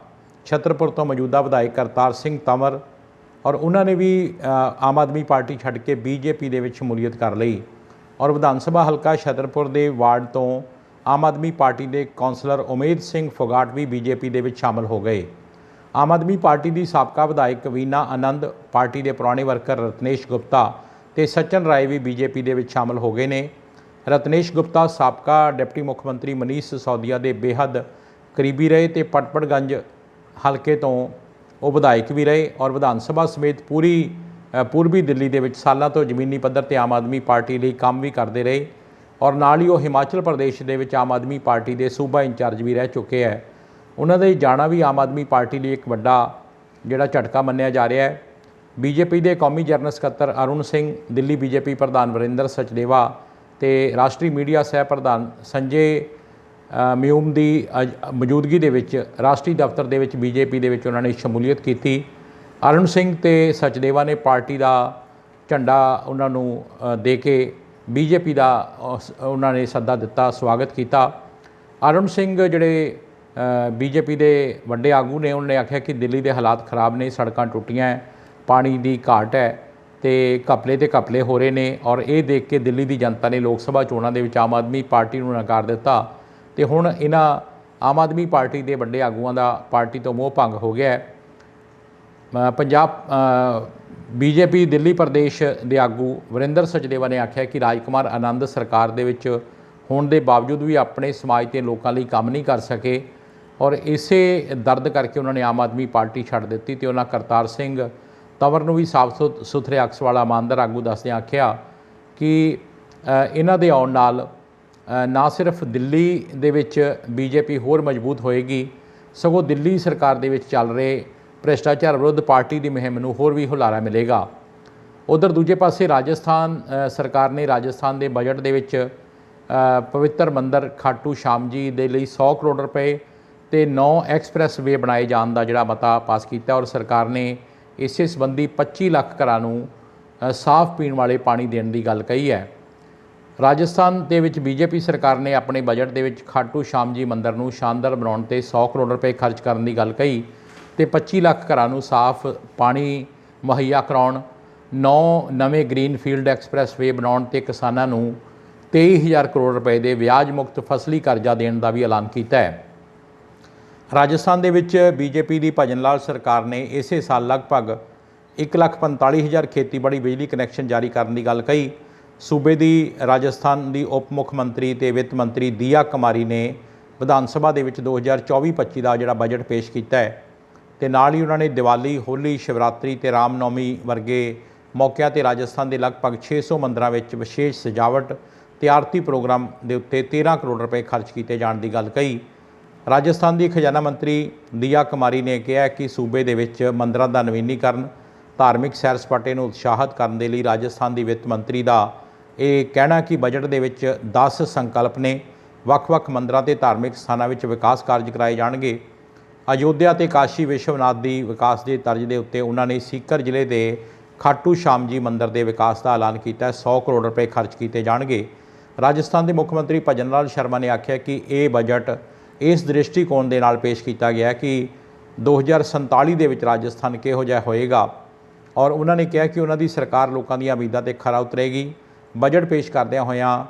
ਛਤਰਪੁਰ ਤੋਂ ਮੌਜੂਦਾ ਵਿਧਾਇਕ ਕਰਤਾਰ ਸਿੰਘ ਤਮਰ ਔਰ ਉਹਨਾਂ ਨੇ ਵੀ ਆਮ ਆਦਮੀ ਪਾਰਟੀ ਛੱਡ ਕੇ ਬੀਜੇਪੀ ਦੇ ਵਿੱਚ ਸ਼ਮੂਲੀਅਤ ਕਰ ਲਈ। ਔਰ ਵਿਧਾਨ ਸਭਾ ਹਲਕਾ ਛਤਰਪੁਰ ਦੇ ਵਾਰਡ ਤੋਂ ਆਮ ਆਦਮੀ ਪਾਰਟੀ ਦੇ ਕੌਂਸਲਰ ਉਮੇਦ ਸਿੰਘ ਫੋਗਾਟ ਵੀ ਬੀਜੇਪੀ ਦੇ ਵਿੱਚ ਸ਼ਾਮਲ ਹੋ ਗਏ। ਆਮ ਆਦਮੀ ਪਾਰਟੀ ਦੀ ਸਾਬਕਾ ਵਿਧਾਇਕ ਵੀਨਾ ਆਨੰਦ, ਪਾਰਟੀ ਦੇ ਪੁਰਾਣੇ ਵਰਕਰ ਰਤਨੇਸ਼ ਗੁਪਤਾ ਤੇ ਸਚਨ ਰਾਏ ਵੀ ਬੀਜੇਪੀ ਦੇ ਵਿੱਚ ਸ਼ਾਮਲ ਹੋ ਗਏ ਨੇ। ਰਤਨੇਸ਼ ਗੁਪਤਾ ਸਾਬਕਾ ਡਿਪਟੀ ਮੁੱਖ ਮੰਤਰੀ ਮਨੀਸ਼ ਸੌਦੀਆ ਦੇ ਬੇਹੱਦ ਕਰੀਬੀ ਰਹੇ ਤੇ ਪਟਪੜਗੰਜ ਹਲਕੇ ਤੋਂ ਉਹ ਵਿਧਾਇਕ ਵੀ ਰਹੇ ਔਰ ਵਿਧਾਨ ਸਭਾ ਸਮੇਤ ਪੂਰੀ ਪੂਰਬੀ ਦਿੱਲੀ ਦੇ ਵਿੱਚ ਸਾਲਾਂ ਤੋਂ ਜ਼ਮੀਨੀ ਪੱਧਰ ਤੇ ਆਮ ਆਦਮੀ ਪਾਰਟੀ ਲਈ ਕੰਮ ਵੀ ਕਰਦੇ ਰਹੇ ਔਰ ਨਾਲ ਹੀ ਉਹ ਹਿਮਾਚਲ ਪ੍ਰਦੇਸ਼ ਦੇ ਵਿੱਚ ਆਮ ਆਦਮੀ ਪਾਰਟੀ ਦੇ ਸੂਬਾ ਇੰਚਾਰਜ ਵੀ ਰਹਿ ਚੁੱਕੇ ਹੈ। ਉਹਨਾਂ ਦਾ ਜਾਣਾ ਵੀ ਆਮ ਆਦਮੀ ਪਾਰਟੀ ਲਈ ਇੱਕ ਵੱਡਾ ਜਿਹੜਾ ਝਟਕਾ ਮੰਨਿਆ ਜਾ ਰਿਹਾ ਹੈ। ਬੀਜੇਪੀ ਦੇ ਕੌਮੀ ਜਨਰਲ ਸਕੱਤਰ ਅਰੁਣ ਸਿੰਘ, ਦਿੱਲੀ ਬੀਜੇਪੀ ਪ੍ਰਧਾਨ ਵਰਿੰਦਰ ਸਚਦੇਵਾ ਤੇ ਰਾਸ਼ਟਰੀ ਮੀਡੀਆ ਸਹਿ ਪ੍ਰਧਾਨ ਸੰਜੇ ਮਿਊਮ ਦੀ ਅੱਜ ਮੌਜੂਦਗੀ ਦੇ ਵਿੱਚ, ਰਾਸ਼ਟਰੀ ਦਫ਼ਤਰ ਦੇ ਵਿੱਚ ਬੀਜੇਪੀ ਦੇ ਵਿੱਚ ਉਹਨਾਂ ਨੇ ਸ਼ਮੂਲੀਅਤ ਕੀਤੀ। ਅਰੁਣ ਸਿੰਘ ਤੇ ਸਚਦੇਵਾ ਨੇ ਪਾਰਟੀ ਦਾ ਝੰਡਾ ਉਹਨਾਂ ਨੂੰ ਦੇ ਕੇ ਬੀਜੇਪੀ ਦਾ ਉਹਨਾਂ ਨੇ ਸੱਦਾ ਦਿੱਤਾ, ਸਵਾਗਤ ਕੀਤਾ। ਅਰੁਣ ਸਿੰਘ ਜਿਹੜੇ ਬੀਜੇਪੀ ਦੇ ਵੱਡੇ ਆਗੂ ਨੇ, ਉਹਨਾਂ ਨੇ ਆਖਿਆ ਕਿ ਦਿੱਲੀ ਦੇ ਹਾਲਾਤ ਖਰਾਬ ਨੇ, ਸੜਕਾਂ ਟੁੱਟੀਆਂ ਪਾਣੀ ਦੀ ਘਾਟ ਹੈ ਤੇ ਘਪਲੇ ਤੇ ਘਪਲੇ ਹੋ ਰਹੇ ਨੇ ਔਰ ਇਹ ਦੇਖ ਕੇ ਦਿੱਲੀ ਦੀ ਜਨਤਾ ਨੇ ਲੋਕ ਸਭਾ ਚੋਣਾਂ ਦੇ ਵਿੱਚ ਆਮ ਆਦਮੀ ਪਾਰਟੀ ਨੂੰ ਨਕਾਰ ਦਿੱਤਾ। ਤੇ ਹੁਣ ਇਹਨਾਂ ਆਮ ਆਦਮੀ ਪਾਰਟੀ ਦੇ ਵੱਡੇ ਆਗੂਆਂ ਦਾ ਪਾਰਟੀ ਤੋਂ ਮੋਹ ਭੰਗ ਹੋ ਗਿਆ ਹੈ। ਅ, ਪੰਜਾਬ ਬੀਜੇਪੀ ਦਿੱਲੀ ਪ੍ਰਦੇਸ਼ ਦੇ ਆਗੂ ਵਰਿੰਦਰ ਸਚਦੇਵਾ ਨੇ ਆਖਿਆ ਕਿ ਰਾਜਕੁਮਾਰ ਆਨੰਦ ਸਰਕਾਰ ਦੇ ਵਿੱਚ ਹੋਣ ਦੇ ਬਾਵਜੂਦ ਵੀ ਆਪਣੇ ਸਮਾਜ ਤੇ ਲੋਕਾਂ ਲਈ ਕੰਮ ਨਹੀਂ ਕਰ ਸਕੇ ਔਰ ਇਸੇ ਦਰਦ ਕਰਕੇ ਉਹਨਾਂ ਨੇ ਆਮ ਆਦਮੀ ਪਾਰਟੀ ਛੱਡ ਦਿੱਤੀ ਤੇ ਉਹਨਾਂ ਕਰਤਾਰ ਸਿੰਘ ਤਵਰ ਨੂੰ ਵੀ ਸਾਫ਼ ਸੁਥ- ਸੁਥਰੇ ਅਕਸ ਵਾਲਾ ਇਮਾਨਦਾਰ ਆਗੂ ਦੱਸਦਿਆਂ ਆਖਿਆ ਕਿ ਇਹਨਾਂ ਦੇ ਆਉਣ ਨਾਲ ਨਾ ਸਿਰਫ ਦਿੱਲੀ ਦੇ ਵਿੱਚ ਬੀਜੇਪੀ ਹੋਰ ਮਜ਼ਬੂਤ ਹੋਏਗੀ, ਸਗੋਂ ਦਿੱਲੀ ਸਰਕਾਰ ਦੇ ਵਿੱਚ ਚੱਲ ਰਹੇ ਭ੍ਰਿਸ਼ਟਾਚਾਰ ਵਿਰੁੱਧ ਪਾਰਟੀ ਦੀ ਮੁਹਿੰਮ ਨੂੰ ਹੋਰ ਵੀ ਹੁਲਾਰਾ ਮਿਲੇਗਾ। ਉਧਰ ਦੂਜੇ ਪਾਸੇ ਰਾਜਸਥਾਨ ਸਰਕਾਰ ਨੇ ਰਾਜਸਥਾਨ ਦੇ ਬਜਟ ਦੇ ਵਿੱਚ ਪਵਿੱਤਰ ਮੰਦਰ ਖਾਟੂ ਸ਼ਾਮ ਜੀ ਦੇ ਲਈ 100 ਕਰੋੜ ਰੁਪਏ ਤੇ 9 ਐਕਸਪ੍ਰੈਸ ਵੇ ਬਣਾਏ ਜਾਣ ਦਾ ਜਿਹੜਾ ਮਤਾ ਪਾਸ ਕੀਤਾ ਔਰ ਸਰਕਾਰ ਨੇ ਇਸੇ ਸੰਬੰਧੀ 25 ਲੱਖ ਘਰਾਂ ਨੂੰ ਸਾਫ਼ ਪੀਣ ਵਾਲੇ ਪਾਣੀ ਦੇਣ ਦੀ ਗੱਲ ਕਹੀ ਹੈ। ਰਾਜਸਥਾਨ ਦੇ ਵਿੱਚ ਬੀਜੇਪੀ ਸਰਕਾਰ ਨੇ ਆਪਣੇ ਬਜਟ ਦੇ ਵਿੱਚ ਖਾਟੂ ਸ਼ਾਮ ਜੀ ਮੰਦਿਰ ਨੂੰ ਸ਼ਾਨਦਾਰ ਬਣਾਉਣ ਤੇ 100 ਕਰੋੜ ਰੁਪਏ ਖਰਚ ਕਰਨ ਦੀ ਗੱਲ ਕਹੀ ਤੇ 25 ਲੱਖ ਘਰਾਂ ਨੂੰ ਸਾਫ਼ ਪਾਣੀ ਮੁਹੱਈਆ ਕਰਾਉਣ 9 ਨਵੇਂ ਗ੍ਰੀਨ ਫੀਲਡ ਐਕਸਪ੍ਰੈਸਵੇ ਬਣਾਉਣ ਤੇ ਕਿਸਾਨਾਂ ਨੂੰ 23000 ਕਰੋੜ ਰੁਪਏ ਦੇ ਵਿਆਜ ਮੁਕਤ ਫਸਲੀ ਕਰਜ਼ਾ ਦੇਣ ਦਾ ਵੀ ਐਲਾਨ ਕੀਤਾ ਹੈ। ਰਾਜਸਥਾਨ ਦੇ ਵਿੱਚ ਬੀਜੇਪੀ ਦੀ ਭਜਨ ਲਾਲ ਸਰਕਾਰ ਨੇ ਇਸੇ ਸਾਲ ਲਗਭਗ 145000 ਖੇਤੀਬਾੜੀ ਬਿਜਲੀ ਕਨੈਕਸ਼ਨ ਜਾਰੀ ਕਰਨ ਦੀ ਗੱਲ ਕਹੀ। ਸੂਬੇ ਦੀ ਰਾਜਸਥਾਨ ਦੀ ਉਪ ਮੁੱਖ ਮੰਤਰੀ ਤੇ ਵਿੱਤ ਮੰਤਰੀ ਦੀਆ ਕੁਮਾਰੀ ਨੇ ਵਿਧਾਨ ਸਭਾ ਦੇ ਵਿੱਚ 2024-25 ਦਾ ਜਿਹੜਾ ਬਜਟ ਪੇਸ਼ ਕੀਤਾ ਹੈ ਤੇ ਨਾਲ ਹੀ ਉਹਨਾਂ ਨੇ ਦੀਵਾਲੀ, ਹੋਲੀ, ਸ਼ਿਵਰਾਤਰੀ ਤੇ ਰਾਮਨੌਮੀ ਵਰਗੇ ਮੌਕਿਆਂ ਤੇ ਰਾਜਸਥਾਨ ਦੇ ਲਗਭਗ 600 ਮੰਦਰਾਂ ਵਿੱਚ ਵਿਸ਼ੇਸ਼ ਸਜਾਵਟ ਤੇ ਆਰਤੀ ਪ੍ਰੋਗਰਾਮ ਦੇ ਉੱਤੇ 13 ਕਰੋੜ ਰੁਪਏ ਖਰਚ ਕੀਤੇ ਜਾਣ ਦੀ ਗੱਲ ਕਹੀ। ਰਾਜਸਥਾਨ ਦੀ ਖਜ਼ਾਨਾ ਮੰਤਰੀ ਦੀਆ ਕੁਮਾਰੀ ਨੇ ਕਿਹਾ ਕਿ ਸੂਬੇ ਦੇ ਵਿੱਚ ਮੰਦਰਾਂ ਦਾ ਨਵੀਨੀਕਰਨ, ਧਾਰਮਿਕ ਸੈਰ ਸਪਾਟੇ ਨੂੰ ਉਤਸ਼ਾਹਿਤ ਕਰਨ ਦੇ ਲਈ ਰਾਜਸਥਾਨ ਦੀ ਵਿੱਤ ਮੰਤਰੀ ਦਾ ਇਹ ਕਹਿਣਾ ਕਿ ਬਜਟ ਦੇ ਵਿੱਚ 10 ਸੰਕਲਪ ਨੇ, ਵੱਖ-ਵੱਖ ਮੰਦਰਾਂ ਤੇ ਧਾਰਮਿਕ ਸਥਾਨਾਂ ਵਿੱਚ ਵਿਕਾਸ ਕਾਰਜ ਕਰਾਏ ਜਾਣਗੇ। ਅਯੋਧਿਆ ਤੇ ਕਾਸ਼ੀ ਵਿਸ਼ਵਨਾਥ ਦੀ ਵਿਕਾਸ ਦੇ ਤਰਜ ਦੇ ਉੱਤੇ ਉਹਨਾਂ ਨੇ ਸੀਕਰ ਜ਼ਿਲ੍ਹੇ ਦੇ ਖਾਟੂ ਸ਼ਾਮ ਜੀ ਮੰਦਿਰ ਦੇ ਵਿਕਾਸ ਦਾ ਐਲਾਨ ਕੀਤਾ ਹੈ 100 ਕਰੋੜ ਰੁਪਏ ਖਰਚ ਕੀਤੇ ਜਾਣਗੇ। ਰਾਜਸਥਾਨ ਦੇ ਮੁੱਖ ਮੰਤਰੀ ਭਜਨ ਲਾਲ ਸ਼ਰਮਾ ਨੇ ਆਖਿਆ ਕਿ ਇਹ ਬਜਟ ਇਸ ਦ੍ਰਿਸ਼ਟੀਕੋਣ ਦੇ ਨਾਲ ਪੇਸ਼ ਕੀਤਾ ਗਿਆ ਕਿ 2047 ਦੇ ਵਿੱਚ ਰਾਜਸਥਾਨ ਕਿਹੋ ਜਿਹਾ ਹੋਏਗਾ। ਔਰ ਉਹਨਾਂ ਨੇ ਕਿਹਾ ਕਿ ਉਹਨਾਂ ਦੀ ਸਰਕਾਰ ਲੋਕਾਂ ਦੀਆਂ ਉਮੀਦਾਂ ਤੇ ਖਰਾ ਉਤਰੇਗੀ। ਬਜਟ ਪੇਸ਼ ਕਰਦਿਆਂ ਹੋਇਆਂ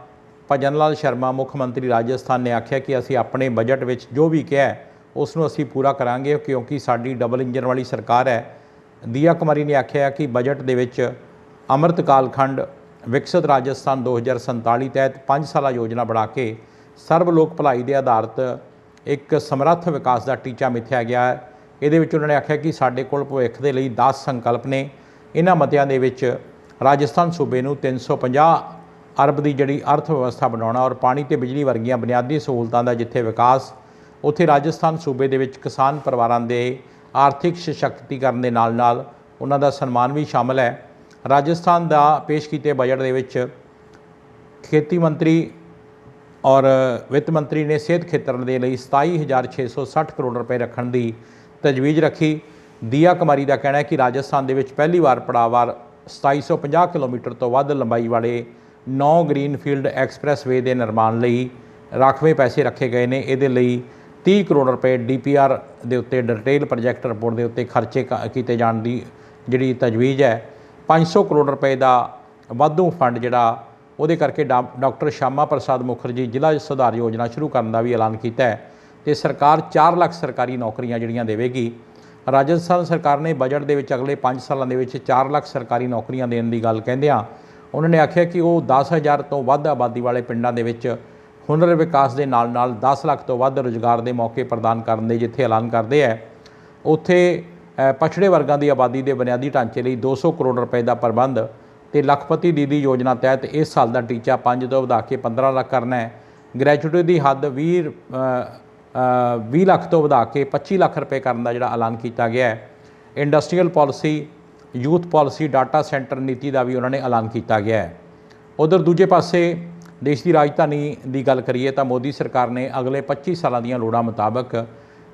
ਭਜਨ ਲਾਲ ਸ਼ਰਮਾ, ਮੁੱਖ ਮੰਤਰੀ ਰਾਜਸਥਾਨ ਨੇ ਆਖਿਆ ਕਿ ਅਸੀਂ ਆਪਣੇ ਬਜਟ ਵਿੱਚ ਜੋ ਵੀ ਕਿਹਾ ਉਸ ਨੂੰ ਅਸੀਂ ਪੂਰਾ ਕਰਾਂਗੇ ਕਿਉਂਕਿ ਸਾਡੀ ਡਬਲ ਇੰਜਨ ਵਾਲੀ ਸਰਕਾਰ ਹੈ। ਦੀਆ ਕੁਮਾਰੀ ਨੇ ਆਖਿਆ ਕਿ ਬਜਟ ਦੇ ਵਿੱਚ ਅੰਮ੍ਰਿਤ ਕਾਲਖੰਡ ਵਿਕਸਿਤ ਰਾਜਸਥਾਨ 2047 ਤਹਿਤ 5 ਸਾਲਾ ਯੋਜਨਾ ਬਣਾ ਕੇ ਸਰਬ ਲੋਕ ਭਲਾਈ ਦੇ ਆਧਾਰਿਤ ਇੱਕ ਸਮਰੱਥ ਵਿਕਾਸ ਦਾ ਟੀਚਾ ਮਿਥਿਆ ਗਿਆ ਹੈ। ਇਹਦੇ ਵਿੱਚ ਉਹਨਾਂ ਨੇ ਆਖਿਆ ਕਿ ਸਾਡੇ ਕੋਲ ਭਵਿੱਖ ਦੇ ਲਈ 10 ਸੰਕਲਪ ਨੇ। ਇਹਨਾਂ ਮਤਿਆਂ ਦੇ ਵਿੱਚ ਰਾਜਸਥਾਨ ਸੂਬੇ ਨੂੰ 350 ਅਰਬ ਦੀ ਜਿਹੜੀ ਅਰਥ ਵਿਵਸਥਾ ਬਣਾਉਣਾ ਔਰ ਪਾਣੀ ਤੇ ਬਿਜਲੀ ਵਰਗੀਆਂ ਬੁਨਿਆਦੀ ਸਹੂਲਤਾਂ ਦਾ ਜਿੱਥੇ ਵਿਕਾਸ, ਉੱਥੇ ਰਾਜਸਥਾਨ ਸੂਬੇ ਦੇ ਵਿੱਚ ਕਿਸਾਨ ਪਰਿਵਾਰਾਂ ਦੇ ਆਰਥਿਕ ਸਸ਼ਕਤੀਕਰਨ ਦੇ ਨਾਲ-ਨਾਲ ਉਹਨਾਂ ਦਾ ਸਨਮਾਨ ਵੀ ਸ਼ਾਮਲ ਹੈ। ਰਾਜਸਥਾਨ ਦਾ ਪੇਸ਼ ਕੀਤੇ ਬਜਟ ਦੇ ਵਿੱਚ ਖੇਤੀ ਮੰਤਰੀ ਔਰ ਵਿੱਤ ਮੰਤਰੀ ਨੇ ਸਿਹਤ ਖੇਤਰ ਦੇ ਲਈ 27660 ਕਰੋੜ ਰੁਪਏ ਰੱਖਣ ਦੀ ਤਜਵੀਜ਼ ਰੱਖੀ। ਦੀਆ ਕੁਮਾਰੀ ਦਾ ਕਹਿਣਾ ਹੈ ਕਿ ਰਾਜਸਥਾਨ ਦੇ ਵਿੱਚ ਪਹਿਲੀ ਵਾਰ ਪੜਾਵਾਰ 2750 ਕਿਲੋਮੀਟਰ ਤੋਂ ਵੱਧ ਲੰਬਾਈ ਵਾਲੇ 9 ਗ੍ਰੀਨਫੀਲਡ ਐਕਸਪ੍ਰੈਸਵੇ ਦੇ ਨਿਰਮਾਣ ਲਈ ਰਾਖਵੇਂ ਪੈਸੇ ਰੱਖੇ ਗਏ ਨੇ। ਇਹਦੇ ਲਈ 30 ਕਰੋੜ ਰੁਪਏ ਡੀਪੀਆਰ ਦੇ ਉੱਤੇ ਡਿਟੇਲ ਪ੍ਰੋਜੈਕਟ ਰਿਪੋਰਟ ਦੇ ਉੱਤੇ ਖਰਚੇ ਕ- ਕੀਤੇ ਜਾਣ ਦੀ ਜਿਹੜੀ ਤਜਵੀਜ਼ ਹੈ। 500 ਕਰੋੜ ਰੁਪਏ ਦਾ ਵਾਧੂ ਫੰਡ ਜਿਹੜਾ, ਉਹਦੇ ਕਰਕੇ ਡਾ- ਡਾਕਟਰ ਸ਼ਾਮਾ ਪ੍ਰਸਾਦ ਮੁਖਰਜੀ ਜ਼ਿਲ੍ਹਾ ਸੁਧਾਰ ਯੋਜਨਾ ਸ਼ੁਰੂ ਕਰਨ ਦਾ ਵੀ ਐਲਾਨ ਕੀਤਾ ਹੈ ਤੇ ਸਰਕਾਰ 4 ਲੱਖ ਸਰਕਾਰੀ ਨੌਕਰੀਆਂ ਜਿਹੜੀਆਂ ਦੇਵੇਗੀ। ਰਾਜਸਥਾਨ ਸਰਕਾਰ ਨੇ ਬਜਟ ਦੇ ਵਿੱਚ ਅਗਲੇ 5 ਸਾਲਾਂ ਦੇ ਵਿੱਚ 4 ਲੱਖ ਸਰਕਾਰੀ ਨੌਕਰੀਆਂ ਦੇਣ ਦੀ ਗੱਲ ਕਹਿੰਦਿਆਂ ਉਹਨਾਂ ਨੇ ਆਖਿਆ ਕਿ ਉਹ 10000 ਤੋਂ ਵੱਧ ਆਬਾਦੀ ਵਾਲੇ ਪਿੰਡਾਂ ਦੇ ਵਿੱਚ ਹੁਨਰ ਵਿਕਾਸ ਦੇ ਨਾਲ-ਨਾਲ 10 ਲੱਖ ਤੋਂ ਵੱਧ ਰੁਜ਼ਗਾਰ ਦੇ ਮੌਕੇ ਪ੍ਰਦਾਨ ਕਰਨ ਦੇ ਜਿੱਥੇ ਐਲਾਨ ਕਰਦੇ ਹੈ ਉੱਥੇ ਪਛੜੇ ਵਰਗਾਂ ਦੀ ਆਬਾਦੀ ਦੇ ਬੁਨਿਆਦੀ ਢਾਂਚੇ ਲਈ 200 ਕਰੋੜ ਰੁਪਏ ਦਾ ਪ੍ਰਬੰਧ ਤੇ ਲੱਖਪਤੀ ਦੀਦੀ ਯੋਜਨਾ ਤਹਿਤ ਇਸ ਸਾਲ ਦਾ ਟੀਚਾ 5 ਤੋਂ ਵਧਾ ਕੇ 15 ਲੱਖ ਕਰਨਾ ਹੈ। ਗ੍ਰੈਜੂਏਟ ਦੀ ਹੱਦ 20 20 ਲੱਖ ਤੋਂ ਵਧਾ ਕੇ 25 ਲੱਖ ਰੁਪਏ ਕਰਨ ਦਾ ਜਿਹੜਾ ਐਲਾਨ ਕੀਤਾ ਗਿਆ ਹੈ। Industrial policy youth policy data centre ਨੀਤੀ ਦਾ ਵੀ ਉਹਨਾਂ ਨੇ ਐਲਾਨ ਕੀਤਾ ਗਿਆ ਹੈ। ਉਧਰ ਦੂਜੇ ਪਾਸੇ ਦੇਸ਼ ਦੀ ਰਾਜਧਾਨੀ ਦੀ ਗੱਲ ਕਰੀਏ ਤਾਂ ਮੋਦੀ ਸਰਕਾਰ ਨੇ ਅਗਲੇ 25 ਸਾਲਾਂ ਦੀਆਂ ਲੋੜਾਂ ਮੁਤਾਬਕ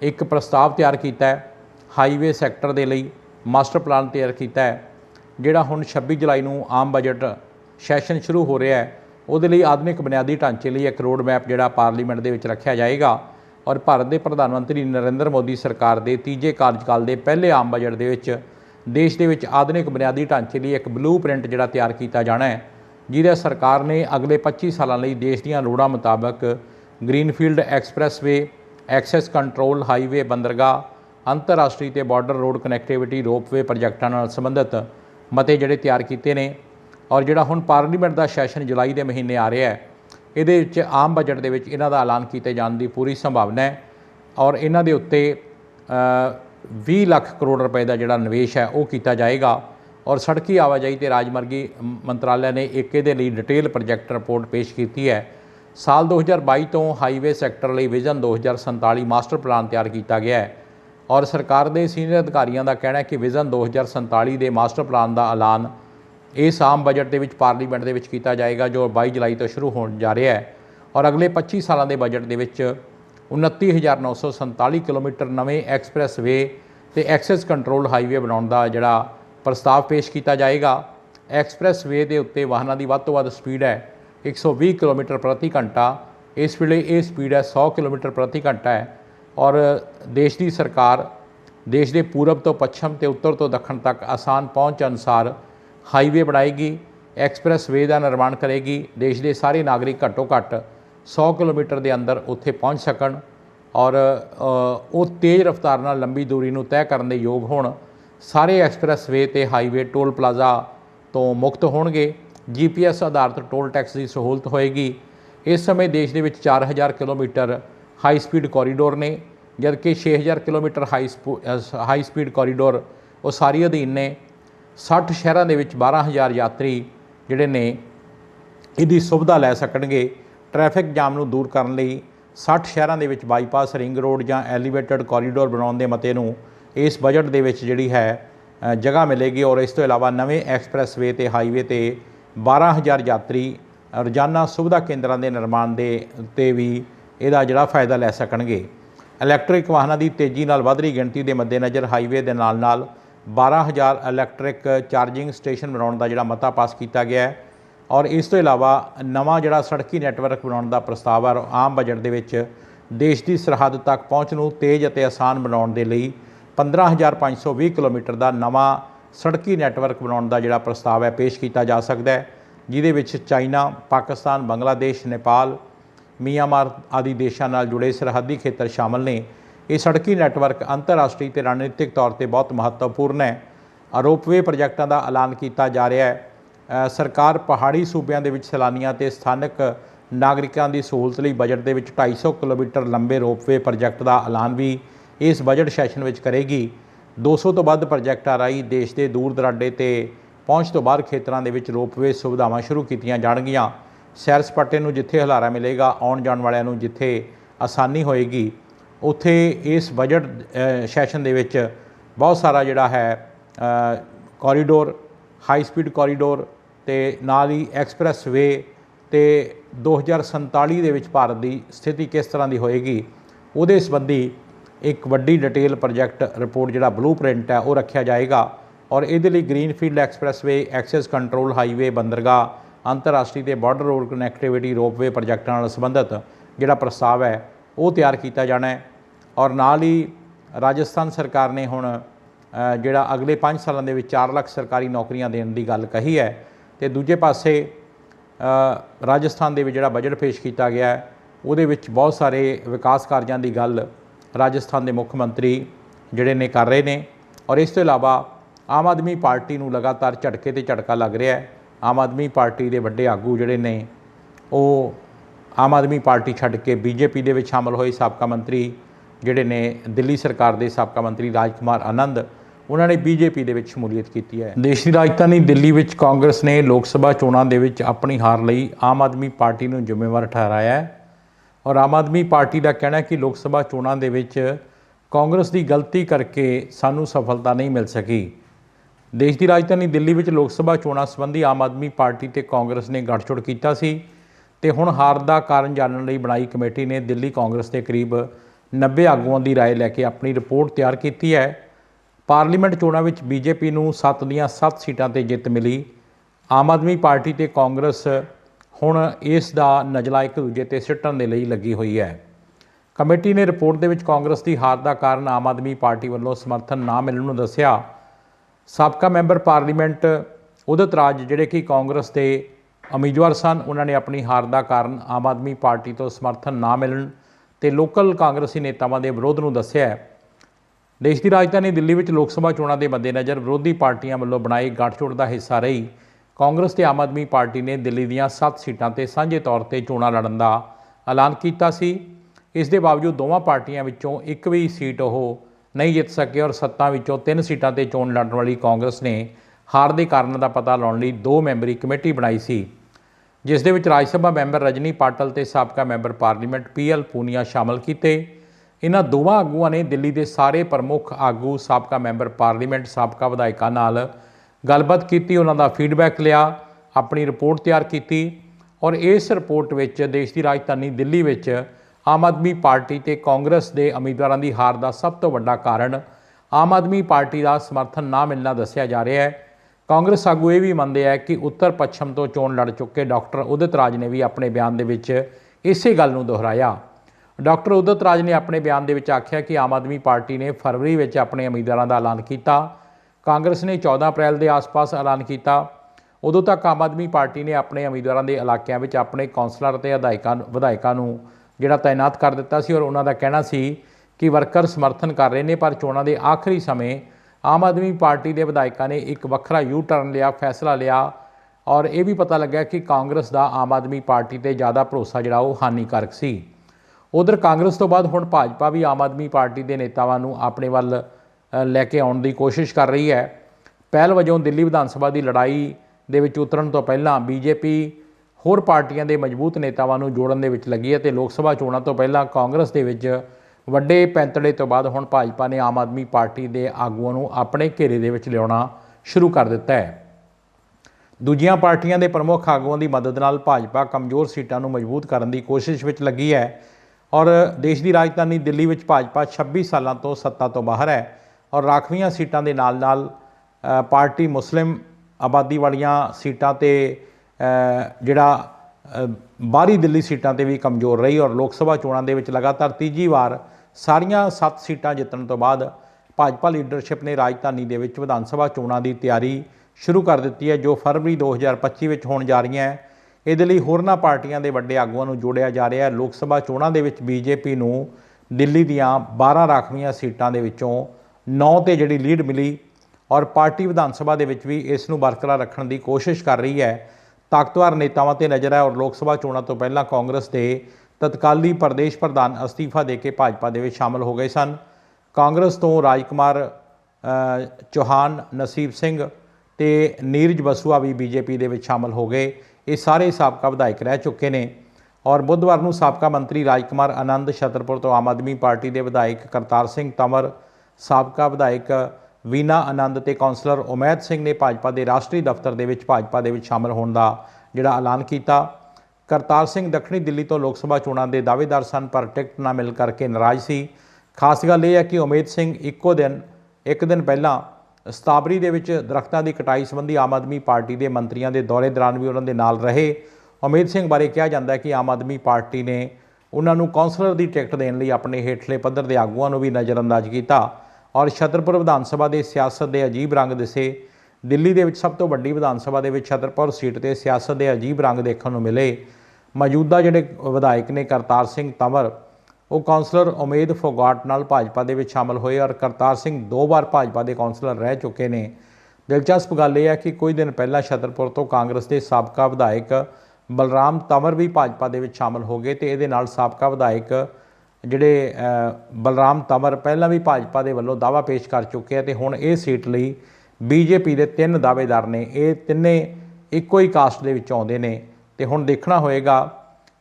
ਇੱਕ ਪ੍ਰਸਤਾਵ ਤਿਆਰ ਕੀਤਾ ਹੈ ਹਾਈਵੇ ਸੈਕਟਰ ਦੇ ਲਈ ਮਾਸਟਰ ਪਲਾਨ ਤਿਆਰ ਕੀਤਾ ਹੈ, ਜਿਹੜਾ ਹੁਣ 26 ਜੁਲਾਈ ਨੂੰ ਆਮ ਬਜਟ ਸੈਸ਼ਨ ਸ਼ੁਰੂ ਹੋ ਰਿਹਾ ਹੈ। ਉਹਦੇ ਲਈ ਆਧੁਨਿਕ ਬੁਨਿਆਦੀ ਢਾਂਚੇ ਲਈ ਇੱਕ ਰੋਡ ਮੈਪ ਜਿਹੜਾ ਪਾਰਲੀਮੈਂਟ ਦੇ ਵਿੱਚ ਰੱਖਿਆ ਜਾਏਗਾ। ਔਰ ਭਾਰਤ ਦੇ ਪ੍ਰਧਾਨ ਮੰਤਰੀ ਨਰਿੰਦਰ ਮੋਦੀ ਸਰਕਾਰ ਦੇ ਤੀਜੇ ਕਾਰਜਕਾਲ ਦੇ ਪਹਿਲੇ ਆਮ ਬਜਟ ਦੇ ਵਿੱਚ ਦੇਸ਼ ਦੇ ਵਿੱਚ ਆਧੁਨਿਕ ਬੁਨਿਆਦੀ ਢਾਂਚੇ ਲਈ ਇੱਕ ਬਲੂਪ੍ਰਿੰਟ ਜਿਹੜਾ ਤਿਆਰ ਕੀਤਾ ਜਾਣਾ ਹੈ, ਜਿਹਦਾ ਸਰਕਾਰ ਨੇ ਅਗਲੇ 25 ਸਾਲਾਂ ਲਈ ਦੇਸ਼ ਦੀਆਂ ਲੋੜਾਂ ਮੁਤਾਬਕ greenfield expressway, access control highway ਬੰਦਰਗਾਹ, ਅੰਤਰਰਾਸ਼ਟਰੀ ਤੇ ਬਾਰਡਰ ਰੋਡ ਕਨੈਕਟੀਵਿਟੀ ਰੋਪਵੇ ਪ੍ਰੋਜੈਕਟਾਂ ਨਾਲ ਸੰਬੰਧਿਤ ਮਤੇ ਜਿਹੜੇ ਤਿਆਰ ਕੀਤੇ ਨੇ ਔਰ ਜਿਹੜਾ ਹੁਣ ਪਾਰਲੀਮੈਂਟ ਦਾ ਸੈਸ਼ਨ ਜੁਲਾਈ ਦੇ ਮਹੀਨੇ ਆ ਰਿਹਾ ਹੈ ਇਹਦੇ ਵਿੱਚ ਆਮ ਬਜਟ ਦੇ ਵਿੱਚ ਇਹਨਾਂ ਦਾ ਐਲਾਨ ਕੀਤੇ ਜਾਣ ਦੀ ਪੂਰੀ ਸੰਭਾਵਨਾ ਹੈ ਔਰ ਇਹਨਾਂ ਦੇ ਉੱਤੇ ਅ, 20 ਲੱਖ ਕਰੋੜ ਰੁਪਏ ਦਾ ਜਿਹੜਾ ਨਿਵੇਸ਼ ਹੈ ਉਹ ਕੀਤਾ ਜਾਏਗਾ ਔਰ ਸੜਕੀ ਆਵਾਜਾਈ ਤੇ ਰਾਜਮਾਰਗੀ ਮੰਤਰਾਲੇ ਨੇ ਇੱਕ ਇਹਦੇ ਲਈ ਡਿਟੇਲ ਪ੍ਰੋਜੈਕਟ ਰਿਪੋਰਟ ਪੇਸ਼ ਕੀਤੀ ਹੈ। ਸਾਲ 2022 ਤੋਂ ਹਾਈਵੇ ਸੈਕਟਰ ਲਈ ਵਿਜ਼ਨ 2047 ਮਾਸਟਰ ਪਲਾਨ ਤਿਆਰ ਕੀਤਾ ਗਿਆ ਹੈ ਔਰ ਸਰਕਾਰ ਦੇ ਸੀਨੀਅਰ ਅਧਿਕਾਰੀਆਂ ਦਾ ਕਹਿਣਾ ਹੈ ਕਿ ਵਿਜ਼ਨ 2047 ਦੇ ਮਾਸਟਰ ਪਲਾਨ ਦਾ ਐਲਾਨ ਇਸ ਆਮ ਬਜਟ ਦੇ ਵਿੱਚ ਪਾਰਲੀਮੈਂਟ ਦੇ ਵਿੱਚ ਕੀਤਾ ਜਾਏਗਾ, ਜੋ 22 ਜੁਲਾਈ ਤੋਂ ਸ਼ੁਰੂ ਹੋਣ ਜਾ ਰਿਹਾ ਹੈ ਔਰ ਅਗਲੇ 25 ਸਾਲਾਂ ਦੇ ਬਜਟ ਦੇ ਵਿੱਚ 29947 ਕਿਲੋਮੀਟਰ ਨਵੇਂ ਐਕਸਪ੍ਰੈਸ ਵੇ ਤੇ ਐਕਸੈਸ ਕੰਟਰੋਲ ਹਾਈਵੇ ਬਣਾਉਣ ਦਾ ਜਿਹੜਾ ਪ੍ਰਸਤਾਵ ਪੇਸ਼ ਕੀਤਾ ਜਾਏਗਾ। ਐਕਸਪ੍ਰੈਸ ਵੇ ਦੇ ਉੱਤੇ ਵਾਹਨਾਂ ਦੀ ਵੱਧ ਤੋਂ ਵੱਧ ਸਪੀਡ ਹੈ 120 ਕਿਲੋਮੀਟਰ ਪ੍ਰਤੀ ਘੰਟਾ। ਇਸ ਵੇਲੇ ਇਹ ਸਪੀਡ ਹੈ 100 ਕਿਲੋਮੀਟਰ ਪ੍ਰਤੀ ਘੰਟਾ ਹੈ ਔਰ ਦੇਸ਼ ਦੀ ਸਰਕਾਰ ਦੇਸ਼ ਦੇ ਪੂਰਬ ਤੋਂ ਪੱਛਮ ਤੇ ਉੱਤਰ ਤੋਂ ਦੱਖਣ ਤੱਕ ਆਸਾਨ ਪਹੁੰਚ ਅਨੁਸਾਰ ਹਾਈਵੇ ਬਣਾਏਗੀ ਐਕਸਪ੍ਰੈਸ ਵੇ ਦਾ ਨਿਰਮਾਣ ਕਰੇਗੀ ਦੇਸ਼ ਦੇ ਸਾਰੇ ਨਾਗਰਿਕ ਘੱਟੋ ਘੱਟ 100 ਕਿਲੋਮੀਟਰ ਦੇ ਅੰਦਰ ਉੱਥੇ ਪਹੁੰਚ ਸਕਣ ਔਰ ਉਹ ਤੇਜ਼ ਰਫ਼ਤਾਰ ਨਾਲ ਲੰਬੀ ਦੂਰੀ ਨੂੰ ਤੈਅ ਕਰਨ ਦੇ ਯੋਗ ਹੋਣ। ਸਾਰੇ ਐਕਸਪ੍ਰੈਸ ਵੇ ਤੇ ਹਾਈਵੇ ਟੋਲ ਪਲਾਜ਼ਾ ਤੋਂ ਮੁਕਤ ਹੋਣਗੇ। ਜੀਪੀਐਸ ਆਧਾਰਿਤ ਟੋਲ ਟੈਕਸ ਦੀ ਸਹੂਲਤ ਹੋਏਗੀ। ਇਸ ਸਮੇਂ ਦੇਸ਼ ਦੇ ਵਿੱਚ 4000 ਕਿਲੋਮੀਟਰ ਹਾਈ ਸਪੀਡ ਕੋਰੀਡੋਰ ਨੇ ਜਦਕਿ 6000 ਕਿਲੋਮੀਟਰ ਹਾਈ ਸਪੂ- ਅ, ਹਾਈ ਸਪੀਡ ਕੋਰੀਡੋਰ ਉਹ ਸਾਰੀ ਅਧੀਨ ਨੇ। 60 ਸ਼ਹਿਰਾਂ ਦੇ ਵਿੱਚ 12000 ਯਾਤਰੀ ਜਿਹੜੇ ਨੇ ਇਹਦੀ ਸੁਵਿਧਾ ਲੈ ਸਕਣਗੇ। ਟ੍ਰੈਫਿਕ ਜਾਮ ਨੂੰ ਦੂਰ ਕਰਨ ਲਈ 60 ਸ਼ਹਿਰਾਂ ਦੇ ਵਿੱਚ ਬਾਈਪਾਸ, ਰਿੰਗ ਰੋਡ ਜਾਂ ਐਲੀਵੇਟਡ ਕੋਰੀਡੋਰ ਬਣਾਉਣ ਦੇ ਮਤੇ ਨੂੰ ਇਸ ਬਜਟ ਦੇ ਵਿੱਚ ਜਿਹੜੀ ਹੈ ਜਗ੍ਹਾ ਮਿਲੇਗੀ ਔਰ ਇਸ ਤੋਂ ਇਲਾਵਾ ਨਵੇਂ ਐਕਸਪ੍ਰੈਸ ਵੇ ਤੇ ਹਾਈਵੇ ਤੇ 12000 ਯਾਤਰੀ ਰੋਜ਼ਾਨਾ ਸੁਵਿਧਾ ਕੇਂਦਰਾਂ ਦੇ ਨਿਰਮਾਣ ਦੇ, ਤੇ ਵੀ ਇਹਦਾ ਜਿਹੜਾ ਫਾਇਦਾ ਲੈ ਸਕਣਗੇ। ਇਲੈਕਟ੍ਰਿਕ ਵਾਹਨਾਂ ਦੀ ਤੇਜ਼ੀ ਨਾਲ ਵਧ ਰਹੀ ਗਿਣਤੀ ਦੇ ਮੱਦੇਨਜ਼ਰ ਹਾਈਵੇ ਦੇ ਨਾਲ-ਨਾਲ 12000 ਇਲੈਕਟ੍ਰਿਕ ਚਾਰਜਿੰਗ ਸਟੇਸ਼ਨ ਬਣਾਉਣ ਦਾ ਜਿਹੜਾ ਮਤਾ ਪਾਸ ਕੀਤਾ ਗਿਆ ਹੈ। ਔਰ ਇਸ ਤੋਂ ਇਲਾਵਾ ਨਵਾਂ ਜਿਹੜਾ ਸੜਕੀ ਨੈਟਵਰਕ ਬਣਾਉਣ ਦਾ ਪ੍ਰਸਤਾਵ ਹੈ ਆਮ ਬਜਟ ਦੇ ਵਿੱਚ ਦੇਸ਼ ਦੀ ਸਰਹੱਦ ਤੱਕ ਪਹੁੰਚ ਨੂੰ ਤੇਜ਼ ਅਤੇ ਆਸਾਨ ਬਣਾਉਣ ਦੇ ਲਈ 15520 ਕਿਲੋਮੀਟਰ ਦਾ ਨਵਾਂ ਸੜਕੀ ਨੈਟਵਰਕ ਬਣਾਉਣ ਦਾ ਜਿਹੜਾ ਪ੍ਰਸਤਾਵ ਹੈ, ਪੇਸ਼ ਕੀਤਾ ਜਾ ਸਕਦਾ ਹੈ। ਜਿਹਦੇ ਵਿੱਚ ਚਾਈਨਾ, ਪਾਕਿਸਤਾਨ, ਬੰਗਲਾਦੇਸ਼, ਨੇਪਾਲ, ਮਿਆਂਮਾਰ ਆਦਿ ਦੇਸ਼ਾਂ ਨਾਲ ਜੁੜੇ ਸਰਹੱਦੀ ਖੇਤਰ ਸ਼ਾਮਲ ਨੇ। ਇਹ ਸੜਕੀ ਨੈਟਵਰਕ ਅੰਤਰਰਾਸ਼ਟਰੀ ਤੇ ਰਣਨੀਤਿਕ ਤੌਰ ਤੇ ਬਹੁਤ ਮਹੱਤਵਪੂਰਨ ਹੈ। ਰੋਪਵੇ ਪ੍ਰੋਜੈਕਟਾਂ ਦਾ ਐਲਾਨ ਕੀਤਾ ਜਾ ਰਿਹਾ ਹੈ। ਸਰਕਾਰ ਪਹਾੜੀ ਸੂਬਿਆਂ ਦੇ ਵਿੱਚ ਸੈਲਾਨੀਆਂ ਤੇ ਸਥਾਨਕ ਨਾਗਰਿਕਾਂ ਦੀ ਸਹੂਲਤ ਲਈ ਬਜਟ ਦੇ ਵਿੱਚ 250 ਕਿਲੋਮੀਟਰ ਲੰਬੇ ਰੋਪਵੇ ਪ੍ਰੋਜੈਕਟ ਦਾ ਐਲਾਨ ਵੀ ਇਸ ਬਜਟ ਸੈਸ਼ਨ ਵਿੱਚ ਕਰੇਗੀ। 200 ਤੋਂ ਵੱਧ ਪ੍ਰੋਜੈਕਟਾਂ ਰਾਹੀਂ ਦੇਸ਼ ਦੇ ਦੂਰ ਦਰਾਡੇ ਤੇ ਪਹੁੰਚ ਤੋਂ ਬਾਹਰ ਖੇਤਰਾਂ ਦੇ ਵਿੱਚ ਰੋਪਵੇ ਸੁਵਿਧਾਵਾਂ ਸ਼ੁਰੂ ਕੀਤੀਆਂ ਜਾਣਗੀਆਂ। ਸੈਰ ਸਪਾਟੇ ਨੂੰ ਜਿੱਥੇ ਹਲਾਰਾ ਮਿਲੇਗਾ, ਆਉਣ ਜਾਣ ਵਾਲਿਆਂ ਨੂੰ ਜਿੱਥੇ ਆਸਾਨੀ ਹੋਏਗੀ। ਉੱਥੇ ਇਸ ਬਜਟ ਸੈਸ਼ਨ ਦੇ ਵਿੱਚ ਬਹੁਤ ਸਾਰਾ ਜਿਹੜਾ ਹੈ ਕੋਰੀਡੋਰ ਹਾਈ ਸਪੀਡ ਕੋਰੀਡੋਰ ਤੇ ਨਾਲ ਹੀ ਐਕਸਪ੍ਰੈਸ ਵੇ ਤੇ 2047 ਦੇ ਵਿੱਚ ਭਾਰਤ ਦੀ ਸਥਿਤੀ ਕਿਸ ਤਰ੍ਹਾਂ ਦੀ ਹੋਏਗੀ, ਉਹਦੇ ਸੰਬੰਧੀ ਇੱਕ ਵੱਡੀ ਡਿਟੇਲ ਪ੍ਰੋਜੈਕਟ ਰਿਪੋਰਟ ਜਿਹੜਾ ਬਲੂਪ੍ਰਿੰਟ ਹੈ, ਉਹ ਰੱਖਿਆ ਜਾਏਗਾ ਔਰ ਇਹਦੇ ਲਈ greenfield expressway access control highway ਬੰਦਰਗਾਹ, ਅੰਤਰਰਾਸ਼ਟਰੀ ਤੇ ਬਾਰਡਰ ਰੋਡ ਕਨੈਕਟੀਵਿਟੀ ਰੋਪਵੇ ਪ੍ਰੋਜੈਕਟਾਂ ਨਾਲ ਸੰਬੰਧਿਤ ਜਿਹੜਾ ਪ੍ਰਸਤਾਵ ਹੈ ਉਹ ਤਿਆਰ ਕੀਤਾ ਜਾਣਾ ਹੈ। ਔਰ ਨਾਲ ਹੀ ਰਾਜਸਥਾਨ ਸਰਕਾਰ ਨੇ ਹੁਣ ਜਿਹੜਾ ਅਗਲੇ 5 ਸਾਲਾਂ ਦੇ ਵਿੱਚ 4 ਲੱਖ ਸਰਕਾਰੀ ਨੌਕਰੀਆਂ ਦੇਣ ਦੀ ਗੱਲ ਕਹੀ ਹੈ ਤੇ ਦੂਜੇ ਪਾਸੇ ਰਾਜਸਥਾਨ ਦੇ ਵਿੱਚ ਜਿਹੜਾ ਬਜਟ ਪੇਸ਼ ਕੀਤਾ ਗਿਆ ਹੈ, ਉਹਦੇ ਵਿੱਚ ਬਹੁਤ ਸਾਰੇ ਵਿਕਾਸ ਕਾਰਜਾਂ ਦੀ ਗੱਲ ਰਾਜਸਥਾਨ ਦੇ ਮੁੱਖ ਮੰਤਰੀ ਜਿਹੜੇ ਨੇ ਕਰ ਰਹੇ ਨੇ। ਔਰ ਇਸ ਤੋਂ ਇਲਾਵਾ ਆਮ ਆਦਮੀ ਪਾਰਟੀ ਨੂੰ ਲਗਾਤਾਰ ਝਟਕੇ ਤੇ ਝਟਕਾ ਲੱਗ ਰਿਹਾ ਹੈ। ਆਮ ਆਦਮੀ ਪਾਰਟੀ ਦੇ ਵੱਡੇ ਆਗੂ ਜਿਹੜੇ ਨੇ, ਉਹ ਆਮ ਆਦਮੀ ਪਾਰਟੀ ਛੱਡ ਕੇ ਬੀਜੇਪੀ ਦੇ ਵਿੱਚ ਸ਼ਾਮਲ ਹੋਏ ਸਾਬਕਾ ਮੰਤਰੀ ਜਿਹੜੇ ਨੇ ਦਿੱਲੀ ਸਰਕਾਰ ਦੇ ਸਾਬਕਾ ਮੰਤਰੀ ਰਾਜਕੁਮਾਰ ਆਨੰਦ, ਉਹਨਾਂ ਨੇ ਬੀਜੇਪੀ ਦੇ ਵਿੱਚ ਸ਼ਮੂਲੀਅਤ ਕੀਤੀ ਹੈ। ਦੇਸ਼ ਦੀ ਰਾਜਧਾਨੀ ਦਿੱਲੀ ਵਿੱਚ ਕਾਂਗਰਸ ਨੇ ਲੋਕ ਸਭਾ ਚੋਣਾਂ ਦੇ ਵਿੱਚ ਆਪਣੀ ਹਾਰ ਲਈ ਆਮ ਆਦਮੀ ਪਾਰਟੀ ਨੂੰ ਜ਼ਿੰਮੇਵਾਰ ਠਹਿਰਾਇਆ ਹੈ। ਔਰ ਆਮ ਆਦਮੀ ਪਾਰਟੀ ਦਾ ਕਹਿਣਾ ਹੈ ਕਿ ਲੋਕ ਸਭਾ ਚੋਣਾਂ ਦੇ ਵਿੱਚ ਕਾਂਗਰਸ ਦੀ ਗਲਤੀ ਕਰਕੇ ਸਾਨੂੰ ਸਫਲਤਾ ਨਹੀਂ ਮਿਲ ਸਕੀ। ਦੇਸ਼ ਦੀ ਰਾਜਧਾਨੀ ਦਿੱਲੀ ਵਿੱਚ ਲੋਕ ਸਭਾ ਚੋਣਾਂ ਸੰਬੰਧੀ ਆਮ ਆਦਮੀ ਪਾਰਟੀ ਤੇ ਕਾਂਗਰਸ ਨੇ ਗੱਠਜੋੜ ਕੀਤਾ ਸੀ। ਤੇ ਹੁਣ ਹਾਰ ਦਾ ਕਾਰਨ ਜਾਣਨ ਲਈ ਬਣਾਈ ਕਮੇਟੀ ਨੇ ਦਿੱਲੀ ਕਾਂਗਰਸ ਦੇ ਕਰੀਬ 90 ਆਗੂਆਂ ਦੀ رائے ਲੈ ਕੇ ਆਪਣੀ ਰਿਪੋਰਟ ਤਿਆਰ ਕੀਤੀ ਹੈ ਪਾਰਲੀਮੈਂਟ ਚੋਣਾਂ ਵਿੱਚ ਬੀਜੇਪੀ ਨੂੰ 7 ਦੀਆਂ 7 ਸੀਟਾਂ ਤੇ ਜਿੱਤ ਮਿਲੀ ਆਮ ਆਦਮੀ ਪਾਰਟੀ ਤੇ ਕਾਂਗਰਸ ਹੁਣ ਇਸ ਦਾ ਨਜਲਾ ਇੱਕ ਦੂਜੇ ਤੇ ਸਿੱਟਣ ਦੇ ਲਈ ਲੱਗੀ ਹੋਈ ਹੈ ਕਮੇਟੀ ਨੇ ਰਿਪੋਰਟ ਦੇ ਵਿੱਚ ਕਾਂਗਰਸ ਦੀ ਹਾਰ ਦਾ ਕਾਰਨ ਆਮ ਆਦਮੀ ਪਾਰਟੀ ਵੱਲੋਂ ਸਮਰਥਨ ਨਾ ਮਿਲਣ ਨੂੰ ਦੱਸਿਆ ਸਾਬਕਾ ਮੈਂਬਰ ਪਾਰਲੀਮੈਂਟ ਉਦਿਤ ਰਾਜ ਜਿਹੜੇ ਕਿ ਕਾਂਗਰਸ ਦੇ ਉਮੀਦਵਾਰ ਸਨ। ਉਹਨਾਂ ਨੇ ਆਪਣੀ ਹਾਰ ਦਾ ਕਾਰਨ ਆਮ ਆਦਮੀ ਪਾਰਟੀ ਤੋਂ ਸਮਰਥਨ ਨਾ ਮਿਲਣ ਤੇ ਲੋਕਲ ਕਾਂਗਰਸੀ ਨੇਤਾਵਾਂ ਦੇ ਵਿਰੋਧ ਨੂੰ ਦੱਸਿਆ ਹੈ। ਦੇਸ਼ ਦੀ ਰਾਜਧਾਨੀ ਦਿੱਲੀ ਵਿੱਚ ਲੋਕ ਸਭਾ ਚੋਣਾਂ ਦੇ ਮੱਦੇਨਜ਼ਰ ਵਿਰੋਧੀ ਪਾਰਟੀਆਂ ਵੱਲੋਂ ਬਣਾਈ ਗੱਠਜੋੜ ਦਾ ਹਿੱਸਾ ਰਹੀ ਕਾਂਗਰਸ ਤੇ ਆਮ ਆਦਮੀ ਪਾਰਟੀ ਨੇ ਦਿੱਲੀ ਦੀਆਂ 7 ਸੀਟਾਂ ਤੇ ਸਾਂਝੇ ਤੌਰ ਤੇ ਚੋਣਾਂ ਲੜਨ ਦਾ ਐਲਾਨ ਕੀਤਾ ਸੀ। ਇਸ ਦੇ ਬਾਵਜੂਦ ਦੋਵਾਂ ਪਾਰਟੀਆਂ ਵਿੱਚੋਂ ਇੱਕ ਵੀ ਸੀਟ ਉਹ ਨਹੀਂ ਜਿੱਤ ਸਕੇ ਔਰ ਸੱਤਾਂ ਵਿੱਚੋਂ ਤਿੰਨ ਸੀਟਾਂ ਤੇ ਚੋਣ ਲੜਨ ਵਾਲੀ ਕਾਂਗਰਸ ਨੇ ਹਾਰ ਦੇ ਕਾਰਨਾਂ ਦਾ ਪਤਾ ਲਾਉਣ ਲਈ ਦੋ ਮੈਂਬਰੀ ਕਮੇਟੀ ਬਣਾਈ ਸੀ। ਜਿਸ ਦੇ ਵਿੱਚ ਰਾਜ ਸਭਾ ਮੈਂਬਰ ਰਜਨੀ ਪਾਟਲ ਤੇ ਸਾਬਕਾ ਮੈਂਬਰ ਪਾਰਲੀਮੈਂਟ ਪੀਐਲ ਪੂਨੀਆ ਸ਼ਾਮਲ ਕੀਤੇ। ਇਹਨਾਂ ਦੋਵਾਂ ਆਗੂਆਂ ਨੇ ਦਿੱਲੀ ਦੇ ਸਾਰੇ ਪ੍ਰਮੁੱਖ ਆਗੂ, ਸਾਬਕਾ ਮੈਂਬਰ ਪਾਰਲੀਮੈਂਟ, ਸਾਬਕਾ ਵਿਧਾਇਕਾਂ ਨਾਲ ਗੱਲਬਾਤ ਕੀਤੀ, ਉਹਨਾਂ ਦਾ ਫੀਡਬੈਕ ਲਿਆ, ਆਪਣੀ ਰਿਪੋਰਟ ਤਿਆਰ ਕੀਤੀ ਔਰ ਇਸ ਰਿਪੋਰਟ ਵਿੱਚ ਦੇਸ਼ ਦੀ ਰਾਜਧਾਨੀ ਦਿੱਲੀ ਵਿੱਚ ਆਮ ਆਦਮੀ ਪਾਰਟੀ ਤੇ ਕਾਂਗਰਸ ਦੇ ਉਮੀਦਵਾਰਾਂ ਦੀ ਹਾਰ ਦਾ ਸਭ ਤੋਂ ਵੱਡਾ ਕਾਰਨ ਆਮ ਆਦਮੀ ਪਾਰਟੀ ਦਾ ਸਮਰਥਨ ਨਾ ਮਿਲਣਾ ਦੱਸਿਆ ਜਾ ਰਿਹਾ ਹੈ। ਕਾਂਗਰਸ ਆਗੂ ਇਹ ਵੀ ਮੰਨਦੇ ਹੈ ਕਿ ਉੱਤਰ ਪੱਛਮ ਤੋਂ ਚੋਣ ਲੜ ਚੁੱਕੇ ਡਾਕਟਰ ਉਦਿਤ ਰਾਜ ਨੇ ਵੀ ਆਪਣੇ ਬਿਆਨ ਦੇ ਵਿੱਚ ਇਸੇ ਗੱਲ ਨੂੰ ਦੁਹਰਾਇਆ। ਡਾਕਟਰ ਉਦਿਤ ਰਾਜ ਨੇ ਆਪਣੇ ਬਿਆਨ ਦੇ ਵਿੱਚ ਆਖਿਆ ਕਿ ਆਮ ਆਦਮੀ ਪਾਰਟੀ ਨੇ ਫਰਵਰੀ ਵਿੱਚ ਆਪਣੇ ਉਮੀਦਵਾਰਾਂ ਦਾ ਐਲਾਨ ਕੀਤਾ। ਕਾਂਗਰਸ ਨੇ 14 ਅਪ੍ਰੈਲ ਦੇ ਆਸ-ਪਾਸ ਐਲਾਨ ਕੀਤਾ। ਉਦੋਂ ਤੱਕ ਆਮ ਆਦਮੀ ਪਾਰਟੀ ਨੇ ਆਪਣੇ ਉਮੀਦਵਾਰਾਂ ਦੇ ਇਲਾਕਿਆਂ ਵਿੱਚ ਆਪਣੇ ਕੌਂਸਲਰ ਤੇ ਵਿਧਾਇਕਾਂ ਵਿਧਾਇਕਾਂ ਨੂੰ ਜਿਹੜਾ ਤਾਇਨਾਤ ਕਰ ਦਿੱਤਾ ਸੀ ਔਰ ਉਹਨਾਂ ਦਾ ਕਹਿਣਾ ਸੀ ਕਿ ਵਰਕਰ ਸਮਰਥਨ ਕਰ ਰਹੇ ਨੇ, ਪਰ ਚੋਣਾਂ ਦੇ ਆਖਰੀ ਸਮੇਂ ਆਮ ਆਦਮੀ ਪਾਰਟੀ ਦੇ ਵਿਧਾਇਕਾਂ ਨੇ ਇੱਕ ਵੱਖਰਾ ਯੂ ਟਰਨ ਲਿਆ, ਫੈਸਲਾ ਲਿਆ ਔਰ ਇਹ ਵੀ ਪਤਾ ਲੱਗਾ ਕਿ ਕਾਂਗਰਸ ਦਾ ਆਮ ਆਦਮੀ ਪਾਰਟੀ ਤੇ ਜ਼ਿਆਦਾ ਭਰੋਸਾ ਜਿਹੜਾ ਉਹ ਹਾਨੀਕਾਰਕ ਸੀ। ਉਧਰ ਕਾਂਗਰਸ ਤੋਂ ਬਾਅਦ ਹੁਣ ਭਾਜਪਾ ਵੀ ਆਮ ਆਦਮੀ ਪਾਰਟੀ ਦੇ ਨੇਤਾਵਾਂ ਨੂੰ ਆਪਣੇ ਵੱਲ ਲੈ ਕੇ ਆਉਣ ਦੀ ਕੋਸ਼ਿਸ਼ ਕਰ ਰਹੀ ਹੈ। ਪਹਿਲ ਵਜੋਂ ਦਿੱਲੀ ਵਿਧਾਨ ਸਭਾ ਦੀ ਲੜਾਈ ਦੇ ਵਿੱਚ ਉਤਰਨ ਤੋਂ ਪਹਿਲਾਂ ਬੀਜੇਪੀ ਹੋਰ ਪਾਰਟੀਆਂ ਦੇ ਮਜ਼ਬੂਤ ਨੇਤਾਵਾਂ ਨੂੰ ਜੋੜਨ ਦੇ ਵਿੱਚ ਲੱਗੀ ਹੈ ਤੇ ਲੋਕ ਸਭਾ ਚੋਣਾਂ ਤੋਂ ਪਹਿਲਾਂ ਕਾਂਗਰਸ ਦੇ ਵਿੱਚ ਵੱਡੇ ਪੈਂਤੜੇ ਤੋਂ ਬਾਅਦ ਹੁਣ ਭਾਜਪਾ ਨੇ ਆਮ ਆਦਮੀ ਪਾਰਟੀ ਦੇ ਆਗੂਆਂ ਨੂੰ ਆਪਣੇ ਘੇਰੇ ਦੇ ਵਿੱਚ ਲਿਆਉਣਾ ਸ਼ੁਰੂ ਕਰ ਦਿੱਤਾ ਹੈ। ਦੂਜੀਆਂ ਪਾਰਟੀਆਂ ਦੇ ਪ੍ਰਮੁੱਖ ਆਗੂਆਂ ਦੀ ਮਦਦ ਨਾਲ ਭਾਜਪਾ ਕਮਜ਼ੋਰ ਸੀਟਾਂ ਨੂੰ ਮਜ਼ਬੂਤ ਕਰਨ ਦੀ ਕੋਸ਼ਿਸ਼ ਵਿੱਚ ਲੱਗੀ ਹੈ ਔਰ ਦੇਸ਼ ਦੀ ਰਾਜਧਾਨੀ ਦਿੱਲੀ ਵਿੱਚ ਭਾਜਪਾ 26 ਸਾਲਾਂ ਤੋਂ ਸੱਤਾ ਤੋਂ ਬਾਹਰ ਹੈ ਔਰ ਰਾਖਵੀਆਂ ਸੀਟਾਂ ਦੇ ਨਾਲ-ਨਾਲ ਪਾਰਟੀ ਮੁਸਲਿਮ ਆਬਾਦੀ ਵਾਲੀਆਂ ਸੀਟਾਂ ਤੇ ਜਿਹੜਾ ਬਾਹਰੀ ਦਿੱਲੀ ਸੀਟਾਂ ਤੇ ਵੀ ਕਮਜ਼ੋਰ ਰਹੀ ਔਰ ਲੋਕ ਸਭਾ ਚੋਣਾਂ ਦੇ ਵਿੱਚ ਲਗਾਤਾਰ ਤੀਜੀ ਵਾਰ ਸਾਰੀਆਂ 7 ਸੀਟਾਂ ਜਿੱਤਣ ਤੋਂ ਬਾਅਦ ਭਾਜਪਾ ਲੀਡਰਸ਼ਿਪ ਨੇ ਰਾਜਧਾਨੀ ਦੇ ਵਿੱਚ ਵਿਧਾਨ ਸਭਾ ਚੋਣਾਂ ਦੀ ਤਿਆਰੀ ਸ਼ੁਰੂ ਕਰ ਦਿੱਤੀ ਹੈ, ਜੋ ਫਰਵਰੀ 2025 ਵਿੱਚ ਹੋਣ ਜਾ ਰਹੀਆਂ ਹੈ। ਇਹਦੇ ਲਈ ਹੋਰਨਾਂ ਪਾਰਟੀਆਂ ਦੇ ਵੱਡੇ ਆਗੂਆਂ ਨੂੰ ਜੋੜਿਆ ਜਾ ਰਿਹਾ ਹੈ। ਲੋਕ ਸਭਾ ਚੋਣਾਂ ਦੇ ਵਿੱਚ ਬੀਜੇਪੀ ਨੂੰ ਦਿੱਲੀ ਦੀਆਂ 12 ਰਾਖਵੀਆਂ ਸੀਟਾਂ ਦੇ ਵਿੱਚੋਂ 9 ਤੇ ਜਿਹੜੀ ਲੀਡ ਮਿਲੀ ਔਰ ਪਾਰਟੀ ਵਿਧਾਨ ਸਭਾ ਦੇ ਵਿੱਚ ਵੀ ਇਸ ਨੂੰ ਬਰਕਰਾਰ ਰੱਖਣ ਦੀ ਕੋਸ਼ਿਸ਼ ਕਰ ਰਹੀ ਹੈ। ਤਾਕਤਵਰ ਨੇਤਾਵਾਂ ਤੇ ਨਜ਼ਰ ਹੈ ਔਰ ਲੋਕ ਸਭਾ ਚੋਣਾਂ ਤੋਂ ਪਹਿਲਾਂ ਕਾਂਗਰਸ ਦੇ ਤਤਕਾਲੀ ਪ੍ਰਦੇਸ਼ ਪ੍ਰਧਾਨ ਅਸਤੀਫਾ ਦੇ ਕੇ ਭਾਜਪਾ ਦੇ ਵਿੱਚ ਸ਼ਾਮਲ ਹੋ ਗਏ ਸਨ। ਕਾਂਗਰਸ ਤੋਂ ਰਾਜਕੁਮਾਰ ਅ, ਚੌਹਾਨ ਨਸੀਬ ਸਿੰਘ ਤੇ ਨੀਰਜ ਬਸੂਆ ਵੀ ਬੀਜੇਪੀ ਦੇ ਵਿੱਚ ਸ਼ਾਮਲ ਹੋ ਗਏ। ਇਹ ਸਾਰੇ ਸਾਬਕਾ ਵਿਧਾਇਕ ਰਹਿ ਚੁੱਕੇ ਨੇ ਔਰ ਬੁੱਧਵਾਰ ਨੂੰ ਸਾਬਕਾ ਮੰਤਰੀ ਰਾਜਕੁਮਾਰ ਆਨੰਦ ਛਤਰਪੁਰ ਤੋਂ ਆਮ ਆਦਮੀ ਪਾਰਟੀ ਦੇ ਵਿਧਾਇਕ ਕਰਤਾਰ ਸਿੰਘ ਤਮਰ ਸਾਬਕਾ ਵਿਧਾਇਕ ਵੀਨਾ ਆਨੰਦ ਤੇ ਕੌਂਸਲਰ ਉਮੈਦ ਸਿੰਘ ਨੇ ਭਾਜਪਾ ਦੇ ਰਾਸ਼ਟਰੀ ਦਫ਼ਤਰ ਦੇ ਵਿੱਚ ਭਾਜਪਾ ਦੇ ਵਿੱਚ ਸ਼ਾਮਲ ਹੋਣ ਦਾ ਜਿਹੜਾ ਐਲਾਨ ਕੀਤਾ। ਕਰਤਾਰ ਸਿੰਘ ਦੱਖਣੀ ਦਿੱਲੀ ਤੋਂ ਲੋਕ ਸਭਾ ਚੋਣਾਂ ਦੇ ਦਾਅਵੇਦਾਰ ਸਨ, ਪਰ ਟਿਕਟ ਨਾ ਮਿਲ ਕਰਕੇ ਨਾਰਾਜ਼ ਸੀ। ਖਾਸ ਗੱਲ ਇਹ ਹੈ ਕਿ ਉਮੇਦ ਸਿੰਘ ਇੱਕੋ ਦਿਨ, ਇੱਕ ਦਿਨ ਪਹਿਲਾਂ ਸਤਾਬਰੀ ਦੇ ਵਿੱਚ ਦਰਖਤਾਂ ਦੀ ਕਟਾਈ ਸੰਬੰਧੀ ਆਮ ਆਦਮੀ ਪਾਰਟੀ ਦੇ ਮੰਤਰੀਆਂ ਦੇ ਦੌਰੇ ਦੌਰਾਨ ਵੀ ਉਹਨਾਂ ਦੇ ਨਾਲ ਰਹੇ। ਉਮੇਦ ਸਿੰਘ ਬਾਰੇ ਕਿਹਾ ਜਾਂਦਾ ਹੈ ਕਿ ਆਮ ਆਦਮੀ ਪਾਰਟੀ ਨੇ ਉਹਨਾਂ ਨੂੰ ਕੌਂਸਲਰ ਦੀ ਟਿਕਟ ਦੇਣ ਲਈ ਆਪਣੇ ਹੇਠਲੇ ਪੱਧਰ ਦੇ ਆਗੂਆਂ ਨੂੰ ਵੀ ਨਜ਼ਰਅੰਦਾਜ਼ ਕੀਤਾ ਔਰ ਛਤਰਪੁਰ ਵਿਧਾਨ ਸਭਾ ਦੇ ਸਿਆਸਤ ਦੇ ਅਜੀਬ ਰੰਗ ਦਿਸੇ। ਦਿੱਲੀ ਦੇ ਵਿੱਚ ਸਭ ਤੋਂ ਵੱਡੀ ਵਿਧਾਨ ਸਭਾ ਦੇ ਵਿੱਚ ਛਤਰਪੁਰ ਸੀਟ ਤੇ ਸਿਆਸਤ ਦੇ ਅਜੀਬ ਰੰਗ ਦੇਖਣ ਨੂੰ ਮਿਲੇ। ਮੌਜੂਦਾ ਜਿਹੜੇ ਵਿਧਾਇਕ ਨੇ ਕਰਤਾਰ ਸਿੰਘ ਤੰਵਰ, ਉਹ ਕਾਉਂਸਲਰ ਉਮੇਦ ਫੋਗਾਟ ਨਾਲ ਭਾਜਪਾ ਦੇ ਵਿੱਚ ਸ਼ਾਮਲ ਹੋਏ ਔਰ ਕਰਤਾਰ ਸਿੰਘ ਦੋ ਵਾਰ ਭਾਜਪਾ ਦੇ ਕਾਉਂਸਲਰ ਰਹਿ ਚੁੱਕੇ ਨੇ। ਦਿਲਚਸਪ ਗੱਲ ਇਹ ਹੈ ਕਿ ਕੁਝ ਦਿਨ ਪਹਿਲਾਂ ਛਤਰਪੁਰ ਤੋਂ ਕਾਂਗਰਸ ਦੇ ਸਾਬਕਾ ਵਿਧਾਇਕ ਬਲਰਾਮ ਤੰਵਰ ਵੀ ਭਾਜਪਾ ਦੇ ਵਿੱਚ ਸ਼ਾਮਲ ਹੋ ਗਏ ਤੇ ਇਹਦੇ ਨਾਲ ਸਾਬਕਾ ਵਿਧਾਇਕ ਜਿਹੜੇ ਬਲਰਾਮ ਤੰਵਰ ਪਹਿਲਾਂ ਵੀ ਭਾਜਪਾ ਦੇ ਵੱਲੋਂ ਦਾਅਵਾ ਪੇਸ਼ ਕਰ ਚੁੱਕੇ ਆ ਤੇ ਹੁਣ ਇਹ ਸੀਟ ਲਈ ਬੀਜੇਪੀ ਦੇ ਤਿੰਨ ਦਾਅਵੇਦਾਰ ਨੇ, ਇਹ ਤਿੰਨੇ ਇੱਕੋ ਹੀ ਕਾਸਟ ਦੇ ਵਿੱਚ ਆਉਂਦੇ ਨੇ। ਤੇ ਹੁਣ ਦੇਖਣਾ ਹੋਏਗਾ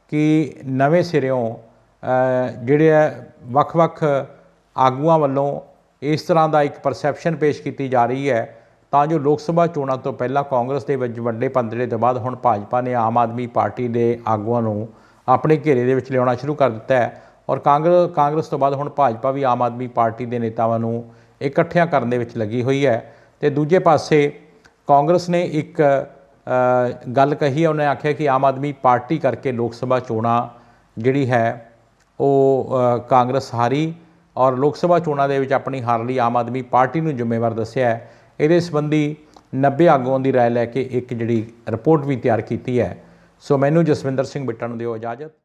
ਕਿ ਨਵੇਂ ਸਿਰਿਓਂ ਜਿਹੜੇ ਆ ਵੱਖ-ਵੱਖ ਆਗੂਆਂ ਵੱਲੋਂ ਇਸ ਤਰ੍ਹਾਂ ਦਾ ਇੱਕ ਪਰਸੈਪਸ਼ਨ ਪੇਸ਼ ਕੀਤੀ ਜਾ ਰਹੀ ਹੈ, ਤਾਂ ਜੋ ਲੋਕ ਸਭਾ ਚੋਣਾਂ ਤੋਂ ਪਹਿਲਾਂ ਕਾਂਗਰਸ ਦੇ ਵਿੱਚ ਵੱਡੇ ਪੰਦੜੇ ਤੋਂ ਬਾਅਦ ਹੁਣ ਭਾਜਪਾ ਨੇ ਆਮ ਆਦਮੀ ਪਾਰਟੀ ਦੇ ਆਗੂਆਂ ਨੂੰ ਆਪਣੇ ਘੇਰੇ ਦੇ ਵਿੱਚ ਲਿਆਉਣਾ ਸ਼ੁਰੂ ਕਰ ਦਿੱਤਾ ਹੈ ਔਰ ਕਾਂਗਰਸ ਕਾਂਗਰਸ ਤੋਂ ਬਾਅਦ ਹੁਣ ਭਾਜਪਾ ਵੀ ਆਮ ਆਦਮੀ ਪਾਰਟੀ ਦੇ ਨੇਤਾਵਾਂ ਨੂੰ ਇਕੱਠਿਆਂ ਕਰਨ ਦੇ ਵਿੱਚ ਲੱਗੀ ਹੋਈ ਹੈ। ਤੇ ਦੂਜੇ ਪਾਸੇ ਕਾਂਗਰਸ ਨੇ ਇੱਕ ਅ, ਗੱਲ ਕਹੀ ਹੈ ਉਹਨੇ ਆਖਿਆ ਕਿ ਆਮ ਆਦਮੀ ਪਾਰਟੀ ਕਰਕੇ ਲੋਕ ਸਭਾ ਚੋਣਾਂ ਜਿਹੜੀ ਹੈ ਉਹ ਅ, ਕਾਂਗਰਸ ਹਾਰੀ ਔਰ ਲੋਕ ਸਭਾ ਚੋਣਾਂ ਦੇ ਵਿੱਚ ਆਪਣੀ ਹਾਰ ਲਈ ਆਮ ਆਦਮੀ ਪਾਰਟੀ ਨੂੰ ਜ਼ਿੰਮੇਵਾਰ ਦੱਸਿਆ ਹੈ ਇਹਦੇ ਸੰਬੰਧੀ 90 ਆਗੂਆਂ ਦੀ رائے ਲੈ ਕੇ ਇੱਕ ਜਿਹੜੀ ਰਿਪੋਰਟ ਵੀ ਤਿਆਰ ਕੀਤੀ ਹੈ ਸੋ ਮੈਨੂੰ ਜਸਵਿੰਦਰ ਸਿੰਘ ਬਿੱਟਾ ਨੂੰ ਦਿਓ ਇਜਾਜ਼ਤ